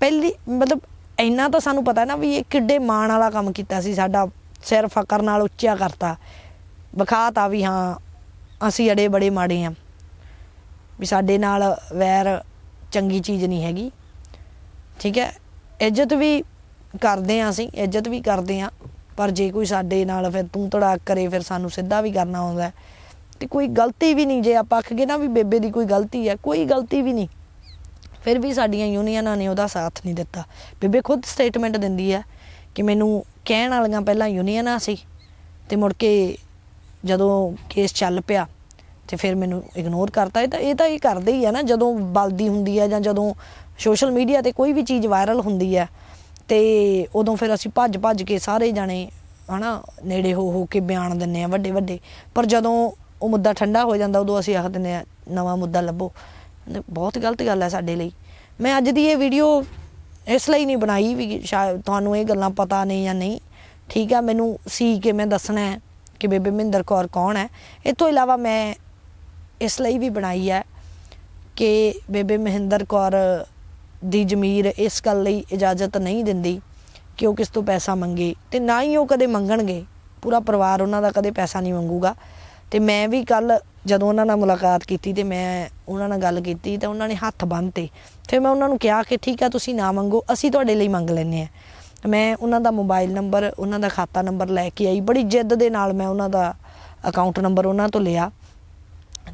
A: ਪਹਿਲੀ, ਮਤਲਬ ਇੰਨਾ ਤਾਂ ਸਾਨੂੰ ਪਤਾ ਨਾ ਵੀ ਇਹ ਕਿੱਡੇ ਮਾਣ ਵਾਲਾ ਕੰਮ ਕੀਤਾ ਸੀ ਸਾਡਾ ਸਿਰ ਫਕਰ ਨਾਲ ਉੱਚਾ ਕਰਤਾ। ਵਿਖਾਤਾ ਵੀ ਹਾਂ, ਅਸੀਂ ਅੜੇ ਬੜੇ ਮਾੜੇ ਆ ਵੀ ਸਾਡੇ ਨਾਲ ਵੈਰ ਚੰਗੀ ਚੀਜ਼ ਨਹੀਂ ਹੈਗੀ। ਠੀਕ ਹੈ? ਇੱਜ਼ਤ ਵੀ ਕਰਦੇ ਆ ਅਸੀਂ, ਇੱਜ਼ਤ ਵੀ ਕਰਦੇ ਆ ਪਰ ਜੇ ਕੋਈ ਸਾਡੇ ਨਾਲ ਫਿਰ ਤੂੰ ਤੜਾਕ ਕਰੇ, ਫਿਰ ਸਾਨੂੰ ਸਿੱਧਾ ਵੀ ਕਰਨਾ ਆਉਂਦਾ ਹੈ। ਤੇ ਕੋਈ ਗਲਤੀ ਵੀ ਨਹੀਂ, ਜੇ ਆਪਾਂ ਆਖਗੇ ਨਾ ਵੀ ਬੇਬੇ ਦੀ ਕੋਈ ਗਲਤੀ ਹੈ, ਕੋਈ ਗਲਤੀ ਵੀ ਨਹੀਂ। ਫਿਰ ਵੀ ਸਾਡੀਆਂ ਯੂਨੀਅਨਾਂ ਨੇ ਉਹਦਾ ਸਾਥ ਨਹੀਂ ਦਿੱਤਾ। ਬੇਬੇ ਖੁਦ ਸਟੇਟਮੈਂਟ ਦਿੰਦੀ ਹੈ ਕਿ ਮੈਨੂੰ ਕਹਿਣ ਵਾਲੀਆਂ ਪਹਿਲਾਂ ਯੂਨੀਅਨਾਂ ਸੀ ਤੇ ਮੁੜ ਕੇ ਜਦੋਂ ਕੇਸ ਚੱਲ ਪਿਆ ਤੇ ਫਿਰ ਮੈਨੂੰ ਇਗਨੋਰ ਕਰਤਾ। ਇਹ ਤਾਂ ਇਹ ਤਾਂ ਇਹ ਕਰਦੇ ਹੀ ਆ ਨਾ, ਜਦੋਂ ਬਲਦੀ ਹੁੰਦੀ ਹੈ ਜਾਂ ਜਦੋਂ ਸੋਸ਼ਲ ਮੀਡੀਆ ਤੇ ਕੋਈ ਵੀ ਚੀਜ਼ ਵਾਇਰਲ ਹੁੰਦੀ ਹੈ ਤੇ ਉਦੋਂ ਫਿਰ ਅਸੀਂ ਭੱਜ ਭੱਜ ਕੇ ਸਾਰੇ ਜਾਣੇ ਹਨਾ, ਨੇੜੇ ਹੋ ਹੋ ਕੇ ਬਿਆਨ ਦਿੰਨੇ ਆ ਵੱਡੇ ਵੱਡੇ। ਪਰ ਜਦੋਂ ਉਹ ਮੁੱਦਾ ਠੰਡਾ ਹੋ ਜਾਂਦਾ, ਉਦੋਂ ਅਸੀਂ ਆਖ ਦਿੰਦੇ ਆ ਨਵਾਂ ਮੁੱਦਾ ਲੱਭੋ। ਬਹੁਤ ਗਲਤ ਗੱਲ ਹੈ ਸਾਡੇ ਲਈ। ਮੈਂ ਅੱਜ ਦੀ ਇਹ ਵੀਡੀਓ ਇਸ ਲਈ ਨਹੀਂ ਬਣਾਈ ਵੀ ਸ਼ਾਇਦ ਤੁਹਾਨੂੰ ਇਹ ਗੱਲਾਂ ਪਤਾ ਨਹੀਂ ਜਾਂ ਨਹੀਂ। ਠੀਕ ਆ, ਮੈਨੂੰ ਸੀ ਕਿ ਮੈਂ ਦੱਸਣਾ ਹੈ ਕਿ ਬੇਬੇ ਮਹਿੰਦਰ ਕੌਰ ਕੌਣ ਹੈ। ਇਹ ਤੋਂ ਇਲਾਵਾ ਮੈਂ ਇਸ ਲਈ ਵੀ ਬਣਾਈ ਹੈ ਕਿ ਬੇਬੇ ਮਹਿੰਦਰ ਕੌਰ ਦੀ ਜ਼ਮੀਰ ਇਸ ਗੱਲ ਲਈ ਇਜਾਜ਼ਤ ਨਹੀਂ ਦਿੰਦੀ ਕਿ ਉਹ ਕਿਸ ਤੋਂ ਪੈਸਾ ਮੰਗੇ ਤੇ ਨਾ ਹੀ ਉਹ ਕਦੇ ਮੰਗਣਗੇ। ਪੂਰਾ ਪਰਿਵਾਰ ਉਹਨਾਂ ਦਾ ਕਦੇ ਪੈਸਾ ਨਹੀਂ ਮੰਗੂਗਾ। ਤੇ ਮੈਂ ਵੀ ਕੱਲ ਜਦੋਂ ਉਹਨਾਂ ਨਾਲ ਮੁਲਾਕਾਤ ਕੀਤੀ ਤੇ ਮੈਂ ਉਹਨਾਂ ਨਾਲ ਗੱਲ ਕੀਤੀ ਤਾਂ ਉਹਨਾਂ ਨੇ ਹੱਥ ਬੰਨ੍ਹਤੇ ਫਿਰ ਮੈਂ ਉਹਨਾਂ ਨੂੰ ਕਿਹਾ ਕਿ ਠੀਕ ਆ, ਤੁਸੀਂ ਨਾ ਮੰਗੋ, ਅਸੀਂ ਤੁਹਾਡੇ ਲਈ ਮੰਗ ਲੈਨੇ ਆ ਮੈਂ ਉਹਨਾਂ ਦਾ ਮੋਬਾਈਲ ਨੰਬਰ, ਉਹਨਾਂ ਦਾ ਖਾਤਾ ਨੰਬਰ ਲੈ ਕੇ ਆਈ। ਬੜੀ ਜਿੱਦ ਦੇ ਨਾਲ ਮੈਂ ਉਹਨਾਂ ਦਾ ਅਕਾਊਂਟ ਨੰਬਰ ਉਹਨਾਂ ਤੋਂ ਲਿਆ।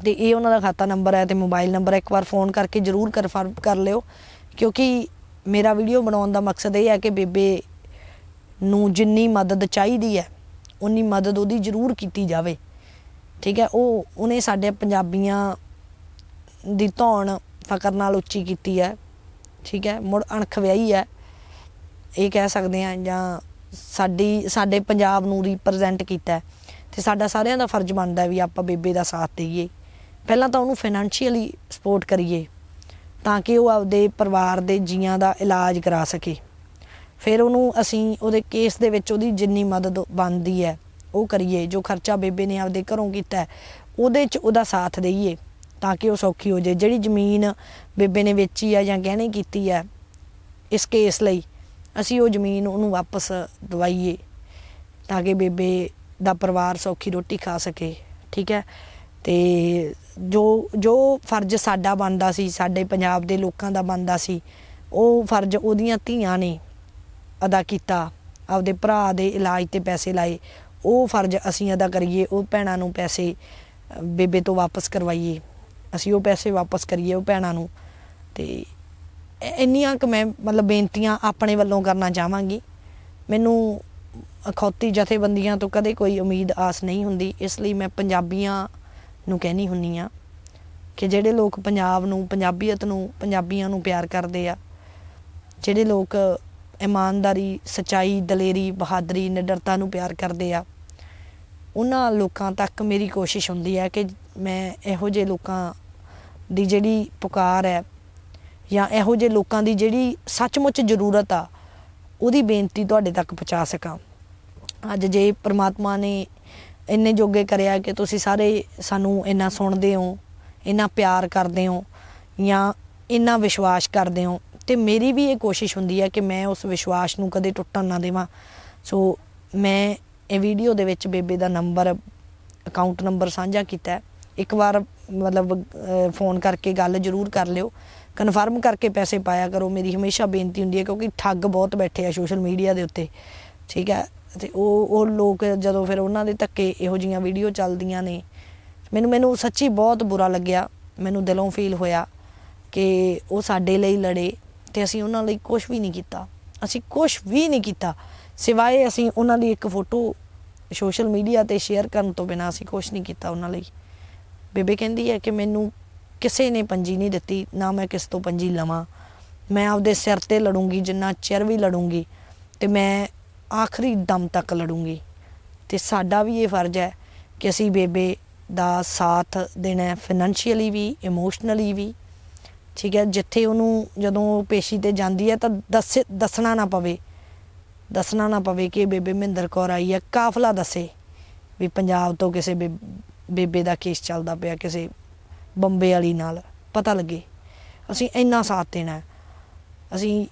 A: ਤੇ ਇਹ ਉਹਨਾਂ ਦਾ ਖਾਤਾ ਨੰਬਰ ਹੈ ਤੇ ਮੋਬਾਈਲ ਨੰਬਰ ਇੱਕ ਵਾਰ ਫੋਨ ਕਰਕੇ ਜਰੂਰ ਕਨਫਰਮ ਕਰ ਲਿਓ। ਕਿਉਂਕਿ ਮੇਰਾ ਵੀਡੀਓ ਬਣਾਉਣ ਦਾ ਮਕਸਦ ਇਹ ਹੈ ਕਿ ਬੇਬੇ ਨੂੰ ਜਿੰਨੀ ਮਦਦ ਚਾਹੀਦੀ ਹੈ ਉਨੀ ਮਦਦ ਉਹਦੀ ਜਰੂਰ ਕੀਤੀ ਜਾਵੇ। ਠੀਕ ਹੈ, ਉਹ ਉਹਨੇ ਸਾਡੇ ਪੰਜਾਬੀਆਂ ਦੀ ਧੌਣ ਫਕਰ ਨਾਲ ਉੱਚੀ ਕੀਤੀ ਹੈ, ਠੀਕ ਹੈ, ਮੁੜ ਅਣਖ ਵਿਆਹੀ ਹੈ। ਇਹ ਕਹਿ ਸਕਦੇ ਆ ਜਾਂ ਸਾਡੀ, ਸਾਡੇ ਪੰਜਾਬ ਨੂੰ ਰਿਪਰੈਜ਼ੈਂਟ ਕੀਤਾ ਹੈ ਤੇ ਸਾਡਾ ਸਾਰਿਆਂ ਦਾ ਫਰਜ਼ ਬਣਦਾ ਵੀ ਆਪਾਂ ਬੇਬੇ ਦਾ ਸਾਥ ਦਈਏ। ਪਹਿਲਾਂ ਤਾਂ ਉਹਨੂੰ ਫਾਈਨੈਂਸ਼ੀਅਲੀ ਸਪੋਰਟ ਕਰੀਏ ਤਾਂ ਕਿ ਉਹ ਆਪਦੇ ਪਰਿਵਾਰ ਦੇ ਜੀਆਂ ਦਾ ਇਲਾਜ ਕਰਾ ਸਕੇ। ਫਿਰ ਉਹਨੂੰ ਅਸੀਂ ਉਹਦੇ ਕੇਸ ਦੇ ਵਿੱਚ ਉਹਦੀ ਜਿੰਨੀ ਮਦਦ ਬਣਦੀ ਹੈ ਉਹ ਕਰੀਏ, ਜੋ ਖਰਚਾ ਬੇਬੇ ਨੇ ਆਪਦੇ ਘਰੋਂ ਕੀਤਾ ਉਹਦੇ 'ਚ ਉਹਦਾ ਸਾਥ ਦਈਏ ਤਾਂ ਕਿ ਉਹ ਸੌਖੀ ਹੋ ਜਾਏ। ਜਿਹੜੀ ਜ਼ਮੀਨ ਬੇਬੇ ਨੇ ਵੇਚੀ ਆ ਜਾਂ ਗਹਿਣੇ ਕੀਤੀ ਹੈ ਇਸ ਕੇਸ ਲਈ ਅਸੀਂ ਉਹ ਜ਼ਮੀਨ ਉਹਨੂੰ ਵਾਪਸ ਦਵਾਈਏ ਤਾਂ ਕਿ ਬੇਬੇ ਦਾ ਪਰਿਵਾਰ ਸੌਖੀ ਰੋਟੀ ਖਾ ਸਕੇ, ਠੀਕ ਹੈ? ਤੇ ਜੋ ਜੋ ਫਰਜ਼ ਸਾਡਾ ਬਣਦਾ ਸੀ, ਸਾਡੇ ਪੰਜਾਬ ਦੇ ਲੋਕਾਂ ਦਾ ਬਣਦਾ ਸੀ, ਉਹ ਫਰਜ਼ ਉਹਦੀਆਂ ਧੀਆਂ ਨੇ ਅਦਾ ਕੀਤਾ। ਆਪਦੇ ਭਰਾ ਦੇ ਇਲਾਜ ਤੇ ਪੈਸੇ ਲਾਏ ਉਹ ਫਰਜ਼ ਅਸੀਂ ਅਦਾ ਕਰੀਏ, ਉਹ ਭੈਣਾਂ ਨੂੰ ਪੈਸੇ ਬੇਬੇ ਤੋਂ ਵਾਪਸ ਕਰਵਾਈਏ। ਅਸੀਂ ਉਹ ਪੈਸੇ ਵਾਪਸ ਕਰੀਏ ਉਹ ਭੈਣਾਂ ਨੂੰ। ਤੇ ਇੰਨੀਆਂ ਕੁ ਮੈਂ ਮਤਲਬ ਬੇਨਤੀਆਂ ਆਪਣੇ ਵੱਲੋਂ ਕਰਨਾ ਚਾਹਾਂਗੀ। ਮੈਨੂੰ ਅਖੌਤੀ ਜਥੇਬੰਦੀਆਂ ਤੋਂ ਕਦੇ ਕੋਈ ਉਮੀਦ ਆਸ ਨਹੀਂ ਹੁੰਦੀ। ਇਸ ਲਈ ਮੈਂ ਪੰਜਾਬੀਆਂ ਨੂੰ ਕਹਿਣੀ ਹੁੰਨੀ ਆ ਕਿ ਜਿਹੜੇ ਲੋਕ ਪੰਜਾਬ ਨੂੰ, ਪੰਜਾਬੀਅਤ ਨੂੰ, ਪੰਜਾਬੀਆਂ ਨੂੰ ਪਿਆਰ ਕਰਦੇ ਆ, ਜਿਹੜੇ ਲੋਕ ਇਮਾਨਦਾਰੀ, ਸਚਾਈ, ਦਲੇਰੀ, ਬਹਾਦਰੀ, ਨਿਡਰਤਾ ਨੂੰ ਪਿਆਰ ਕਰਦੇ ਆ। ਉਹਨਾਂ ਲੋਕਾਂ ਤੱਕ ਮੇਰੀ ਕੋਸ਼ਿਸ਼ ਹੁੰਦੀ ਹੈ ਕਿ ਮੈਂ ਇਹੋ ਜਿਹੇ ਲੋਕਾਂ ਦੀ ਜਿਹੜੀ ਪੁਕਾਰ ਹੈ ਜਾਂ ਇਹੋ ਜਿਹੇ ਲੋਕਾਂ ਦੀ ਜਿਹੜੀ ਸੱਚਮੁੱਚ ਜ਼ਰੂਰਤ ਆ, ਉਹਦੀ ਬੇਨਤੀ ਤੁਹਾਡੇ ਤੱਕ ਪਹੁੰਚਾ ਸਕਾਂ। ਅੱਜ ਜੇ ਪ੍ਰਮਾਤਮਾ ਨੇ ਇੰਨੇ ਜੋਗੇ ਕਰਿਆ ਕਿ ਤੁਸੀਂ ਸਾਰੇ ਸਾਨੂੰ ਇੰਨਾ ਸੁਣਦੇ ਹੋ, ਇੰਨਾ ਪਿਆਰ ਕਰਦੇ ਹੋ ਜਾਂ ਇੰਨਾ ਵਿਸ਼ਵਾਸ ਕਰਦੇ ਹੋ ਤੇ ਮੇਰੀ ਵੀ ਇਹ ਕੋਸ਼ਿਸ਼ ਹੁੰਦੀ ਹੈ ਕਿ ਮੈਂ ਉਸ ਵਿਸ਼ਵਾਸ ਨੂੰ ਕਦੇ ਟੁੱਟਣ ਨਾ ਦੇਵਾਂ। ਸੋ ਮੈਂ ਇਹ ਵੀਡੀਓ ਦੇ ਵਿੱਚ ਬੇਬੇ ਦਾ ਨੰਬਰ ਅਕਾਊਂਟ ਨੰਬਰ ਸਾਂਝਾ ਕੀਤਾ ਹੈ। ਇੱਕ ਵਾਰ ਮਤਲਬ ਫੋਨ ਕਰਕੇ ਗੱਲ ਜ਼ਰੂਰ ਕਰ ਲਿਓ। ਕਨਫਰਮ ਕਰਕੇ ਪੈਸੇ ਪਾਇਆ ਕਰੋ। ਮੇਰੀ ਹਮੇਸ਼ਾ ਬੇਨਤੀ ਹੁੰਦੀ ਹੈ ਕਿਉਂਕਿ ਠੱਗ ਬਹੁਤ ਬੈਠੇ ਆ ਸੋਸ਼ਲ ਮੀਡੀਆ ਦੇ ਉੱਤੇ। ਠੀਕ ਹੈ? ਤੇ ਉਹ ਉਹ ਲੋਕ ਜਦੋਂ ਫਿਰ ਉਹਨਾਂ ਦੇ ਧੱਕੇ ਇਹੋ ਜੀਆਂ ਵੀਡੀਓ ਚੱਲਦੀਆਂ ਨੇ, ਮੈਨੂੰ ਮੈਨੂੰ ਸੱਚੀ ਬਹੁਤ ਬੁਰਾ ਲੱਗਿਆ। ਮੈਨੂੰ ਦਿਲੋਂ ਫੀਲ ਹੋਇਆ ਕਿ ਉਹ ਸਾਡੇ ਲਈ ਲੜੇ। ਤੇ ਅਸੀਂ ਉਹਨਾਂ ਲਈ ਕੁਝ ਵੀ ਨਹੀਂ ਕੀਤਾ। ਅਸੀਂ ਕੁਝ ਵੀ ਨਹੀਂ ਕੀਤਾ। ਸਿਵਾਏ ਅਸੀਂ ਉਹਨਾਂ ਦੀ ਇੱਕ ਫੋਟੋ ਸੋਸ਼ਲ ਮੀਡੀਆ ਤੇ ਸ਼ੇਅਰ ਕਰਨ ਤੋਂ ਬਿਨਾਂ ਅਸੀਂ ਕੁਝ ਨਹੀਂ ਕੀਤਾ ਉਹਨਾਂ ਲਈ। ਬੇਬੇ ਕਹਿੰਦੀ ਹੈ ਕਿ ਮੈਨੂੰ ਕਿਸੇ ਨੇ ਪੰਜੀ ਨਹੀਂ ਦਿੱਤੀ, ਨਾ ਮੈਂ ਕਿਸ ਤੋਂ ਪੰਜੀ ਲਵਾਂ। ਮੈਂ ਆਪਦੇ ਸਿਰ ਤੇ ਲੜੂੰਗੀ, ਜਿੰਨਾ ਚਿਰ ਵੀ ਲੜੂੰਗੀ, ਤੇ ਮੈਂ ਆਖਰੀ ਦਮ ਤੱਕ ਲੜੂੰਗੀ। ਤੇ ਸਾਡਾ ਵੀ ਇਹ ਫਰਜ਼ ਹੈ ਕਿ ਅਸੀਂ ਬੇਬੇ ਦਾ ਸਾਥ ਦੇਣਾ ਹੈ ਫਾਈਨੈਂਸ਼ੀਅਲੀ ਵੀ ਇਮੋਸ਼ਨਲੀ ਵੀ ਠੀਕ ਹੈ, ਜਿੱਥੇ ਉਹਨੂੰ ਜਦੋਂ ਉਹ ਪੇਸ਼ੀ ਤੇ ਜਾਂਦੀ ਹੈ ਤਾਂ ਦੱਸ, ਦੱਸਣਾ ਨਾ ਪਵੇ। ਦੱਸਣਾ ਨਾ ਪਵੇ ਕਿ ਬੇਬੇ ਮਹਿੰਦਰ ਕੌਰ ਆਈ ਹੈ। ਕਾਫਲਾ ਦੱਸੇ ਵੀ ਪੰਜਾਬ ਤੋਂ ਕਿਸੇ ਬੇ- ਬੇਬੇ ਦਾ ਕੇਸ ਚੱਲਦਾ ਪਿਆ ਕਿਸੇ ਬੰਬੇ ਵਾਲੀ ਨਾਲ। ਪਤਾ ਲੱਗੇ। ਅਸੀਂ ਇੰਨਾ ਸਾਥ ਦੇਣਾ ਅਸੀਂ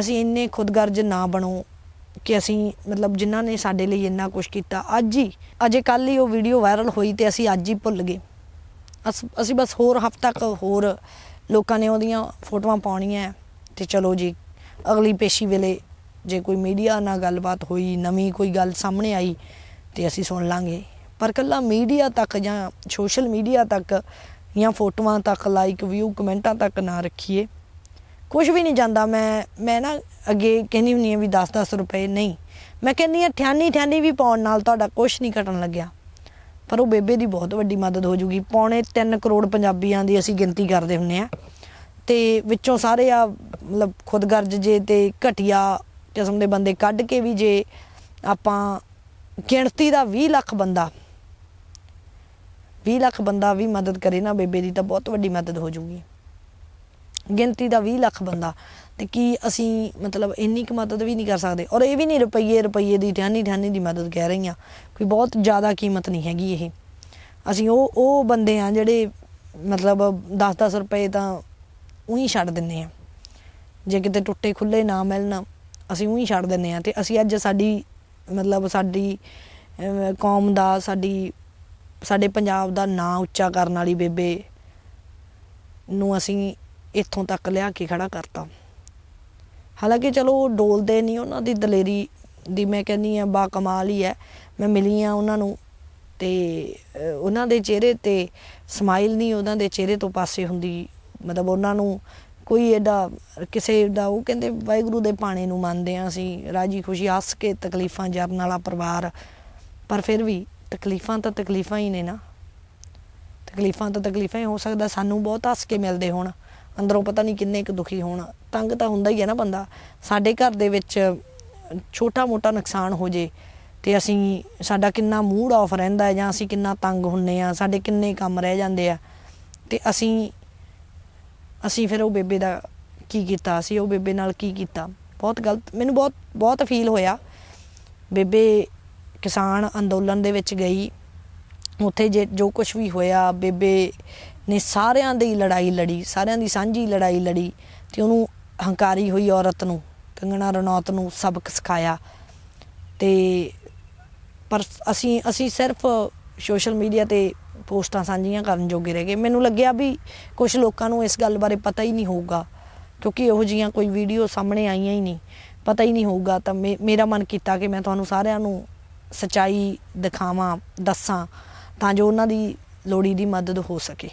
A: ਅਸੀਂ ਇੰਨੇ ਖੁਦਗਰਜ ਨਾ ਬਣੋ ਕਿ ਅਸੀਂ ਮਤਲਬ ਜਿਨ੍ਹਾਂ ਨੇ ਸਾਡੇ ਲਈ ਇੰਨਾ ਕੁਝ ਕੀਤਾ, ਅੱਜ ਹੀ, ਅਜੇ ਕੱਲ ਹੀ ਉਹ ਵੀਡੀਓ ਵਾਇਰਲ ਹੋਈ ਤੇ ਅਸੀਂ ਅੱਜ ਹੀ ਭੁੱਲ ਗਏ। ਅਸ- ਅਸੀਂ ਬਸ ਹੋਰ ਹਫ਼ਤਾ ਕੁ ਹੋਰ ਲੋਕਾਂ ਨੇ ਉਹਦੀਆਂ ਫੋਟੋਆਂ ਪਾਉਣੀਆਂ ਹੈ ਤੇ ਚਲੋ ਜੀ, ਅਗਲੀ ਪੇਸ਼ੀ ਵੇਲੇ ਜੇ ਕੋਈ ਮੀਡੀਆ ਨਾਲ ਗੱਲਬਾਤ ਹੋਈ, ਨਵੀਂ ਕੋਈ ਗੱਲ ਸਾਹਮਣੇ ਆਈ ਤੇ ਅਸੀਂ ਸੁਣ ਲਾਂਗੇ। ਪਰ ਕੱਲਾ ਮੀਡੀਆ ਤੱਕ ਜਾਂ ਸੋਸ਼ਲ ਮੀਡੀਆ ਤੱਕ ਜਾਂ ਫੋਟੋਆਂ ਤੱਕ ਲਾਈਕ ਵਿਊ ਕਮੈਂਟਾਂ ਤੱਕ ਨਾ ਰੱਖੀਏ। ਕੁਝ ਵੀ ਨਹੀਂ ਜਾਂਦਾ, ਮੈਂ ਮੈਂ ਨਾ ਅੱਗੇ ਕਹਿੰਦੀ ਹੁੰਨੀ ਆ ਵੀ 10-10 ਰੁਪਏ ਨਹੀਂ। ਮੈਂ ਕਹਿੰਦੀ ਆ ਠਿਆਨੀ ਠਿਆਨੀ ਵੀ ਪਾਉਣ ਨਾਲ ਤੁਹਾਡਾ ਕੁਝ ਨਹੀਂ ਘਟਣ ਲੱਗਿਆ। ਪਰ ਉਹ ਬੇਬੇ ਦੀ ਬਹੁਤ ਵੱਡੀ ਮਦਦ ਹੋ ਜੂਗੀ। ਪੌਣੇ 3 ਕਰੋੜ ਪੰਜਾਬੀਆਂ ਦੀ ਅਸੀਂ ਗਿਣਤੀ ਕਰਦੇ ਹੁੰਨੇ ਆ। ਤੇ ਵਿੱਚੋਂ ਸਾਰੇ ਆ, ਮਤਲਬ ਖੁਦਗਰਜ ਜੇ ਤੇ ਘਟੀਆ ਕਿਸਮ ਦੇ ਬੰਦੇ ਕੱਢ ਕੇ ਵੀ ਜੇ ਆਪਾਂ ਗਿਣਤੀ ਦਾ 20 ਲੱਖ ਬੰਦਾ 20 ਲੱਖ ਬੰਦਾ ਵੀ ਮਦਦ ਕਰੇ ਨਾ ਬੇਬੇ ਦੀ ਤਾਂ ਬਹੁਤ ਵੱਡੀ ਮਦਦ ਹੋ ਜੂਗੀ। ਗਿਣਤੀ ਦਾ 20 ਲੱਖ ਬੰਦਾ। ਤੇ ਕੀ ਅਸੀਂ ਮਤਲਬ ਇੰਨੀ ਕੁ ਮਦਦ ਵੀ ਨਹੀਂ ਕਰ ਸਕਦੇ? ਔਰ ਇਹ ਵੀ ਨਹੀਂ ਰੁਪਈਏ ਰੁਪਈਏ ਦੀ ਠਾਨੀ ਠਾਨੀ ਦੀ ਮਦਦ ਕਹਿ ਰਹੀ ਆ ਕੋਈ ਬਹੁਤ ਜ਼ਿਆਦਾ ਕੀਮਤ ਨਹੀਂ ਹੈਗੀ ਇਹ। ਅਸੀਂ ਉਹ ਉਹ ਬੰਦੇ ਆ ਜਿਹੜੇ ਮਤਲਬ 10-10 ਰੁਪਏ ਤਾਂ ਉਹੀ ਛੱਡ ਦਿੰਨੇ ਆ ਜੇ ਕਿਤੇ ਟੁੱਟੇ ਖੁੱਲੇ ਨਾ ਮਿਲਣ, ਅਸੀਂ ਉਹੀ ਛੱਡ ਦਿੰਨੇ ਆ ਤੇ ਅਸੀਂ ਅੱਜ ਸਾਡੀ ਮਤਲਬ ਸਾਡੀ ਕੌਮ ਦਾ, ਸਾਡੀ, ਸਾਡੇ ਪੰਜਾਬ ਦਾ ਨਾਂ ਉੱਚਾ ਕਰਨ ਵਾਲੀ ਬੇਬੇ ਨੂੰ ਅਸੀਂ ਇੱਥੋਂ ਤੱਕ ਲਿਆ ਕੇ ਖੜਾ ਕਰਤਾ। ਹਾਲਾਂਕਿ ਚਲੋ ਉਹ ਡੋਲਦੇ ਨਹੀਂ, ਉਹਨਾਂ ਦੀ ਦਲੇਰੀ ਦੀ ਮੈਂ ਕਹਿੰਦੀ ਆ ਬਾ ਕਮਾਲ ਹੀ ਹੈ। ਮੈਂ ਮਿਲੀ ਆ ਉਹਨਾਂ ਨੂੰ ਤੇ ਉਹਨਾਂ ਦੇ ਚਿਹਰੇ ਤੇ ਸਮਾਈਲ ਨਹੀਂ, ਉਹਨਾਂ ਦੇ ਚਿਹਰੇ ਤੋਂ ਪਾਸੇ ਹੁੰਦੀ, ਮਤਲਬ ਉਹਨਾਂ ਨੂੰ ਕੋਈ ਇਹਦਾ ਕਿਸੇ ਦਾ ਉਹ ਕਹਿੰਦੇ ਵਾਹਿਗੁਰੂ ਦੇ ਪਾਣੇ ਨੂੰ ਮੰਨਦੇ ਆ ਅਸੀਂ, ਰਾਜੀ ਖੁਸ਼ੀ, ਹੱਸ ਕੇ ਤਕਲੀਫਾਂ ਜਰਨ ਵਾਲਾ ਪਰਿਵਾਰ। ਪਰ ਫਿਰ ਵੀ ਤਕਲੀਫਾਂ ਤਾਂ ਤਕਲੀਫਾਂ ਹੀ ਨੇ ਨਾ। ਤਕਲੀਫਾਂ ਤਾਂ ਤਕਲੀਫਾਂ ਹੀ, ਹੋ ਸਕਦਾ ਸਾਨੂੰ ਬਹੁਤ ਹੱਸ ਕੇ ਮਿਲਦੇ ਹੋਣ। ਅੰਦਰੋਂ ਪਤਾ ਨਹੀਂ ਕਿੰਨੇ ਕੁ ਦੁਖੀ ਹੋਣ। ਤੰਗ ਤਾਂ ਹੁੰਦਾ ਹੀ ਹੈ ਨਾ ਬੰਦਾ। ਸਾਡੇ ਘਰ ਦੇ ਵਿੱਚ ਛੋਟਾ ਮੋਟਾ ਨੁਕਸਾਨ ਹੋ ਜੇ ਤੇ ਅਸੀਂ, ਸਾਡਾ ਕਿੰਨਾ ਮੂਡ ਆਫ ਰਹਿੰਦਾ ਹੈ ਜਾਂ ਅਸੀਂ ਕਿੰਨਾ ਤੰਗ ਹੁੰਨੇ ਆ ਸਾਡੇ ਕਿੰਨੇ ਕੰਮ ਰਹਿ ਜਾਂਦੇ ਆ। ਤੇ ਅਸੀਂ ਅਸੀਂ ਫਿਰ ਉਹ ਬੇਬੇ ਦਾ ਕੀ ਕੀਤਾ, ਅਸੀਂ ਉਹ ਬੇਬੇ ਨਾਲ ਕੀ ਕੀਤਾ। ਬਹੁਤ ਗਲਤ, ਮੈਨੂੰ ਬਹੁਤ ਬਹੁਤ ਫੀਲ ਹੋਇਆ। ਬੇਬੇ ਕਿਸਾਨ ਅੰਦੋਲਨ ਦੇ ਵਿੱਚ ਗਈ। ਉੱਥੇ ਜੇ, ਜੋ ਕੁਝ ਵੀ ਹੋਇਆ, ਬੇਬੇ ਨੇ ਸਾਰਿਆਂ ਦੀ ਲੜਾਈ ਲੜੀ, ਸਾਰਿਆਂ ਦੀ ਸਾਂਝੀ ਲੜਾਈ ਲੜੀ ਤੇ ਉਹਨੂੰ ਹੰਕਾਰੀ ਹੋਈ ਔਰਤ ਨੂੰ, ਕੰਗਣਾ ਰਣੌਤ ਨੂੰ ਸਬਕ ਸਿਖਾਇਆ। ਤੇ ਪਰ ਅਸੀਂ ਅਸੀਂ ਸਿਰਫ ਸੋਸ਼ਲ ਮੀਡੀਆ ਤੇ ਪੋਸਟਾਂ ਸਾਂਝੀਆਂ ਕਰਨ ਜੋਗੇ ਰਹਿ ਗਏ। ਮੈਨੂੰ ਲੱਗਿਆ ਵੀ ਕੁਝ ਲੋਕਾਂ ਨੂੰ ਇਸ ਗੱਲ ਬਾਰੇ ਪਤਾ ਹੀ ਨਹੀਂ ਹੋਊਗਾ, ਕਿਉਂਕਿ ਇਹੋ ਜੀਆਂ ਕੋਈ ਵੀਡੀਓ ਸਾਹਮਣੇ ਆਈਆਂ ਹੀ ਨਹੀਂ। ਪਤਾ ਹੀ ਨਹੀਂ ਹੋਊਗਾ ਤਾਂ ਮੇ- ਮੇਰਾ ਮਨ ਕੀਤਾ ਕਿ ਮੈਂ ਤੁਹਾਨੂੰ ਸਾਰਿਆਂ ਨੂੰ ਸਚਾਈ ਦਿਖਾਵਾਂ, ਦੱਸਾਂ ਤਾਂ ਜੋ ਉਹਨਾਂ ਦੀ ਲੋੜੀ ਦੀ ਮਦਦ ਹੋ ਸਕੇ।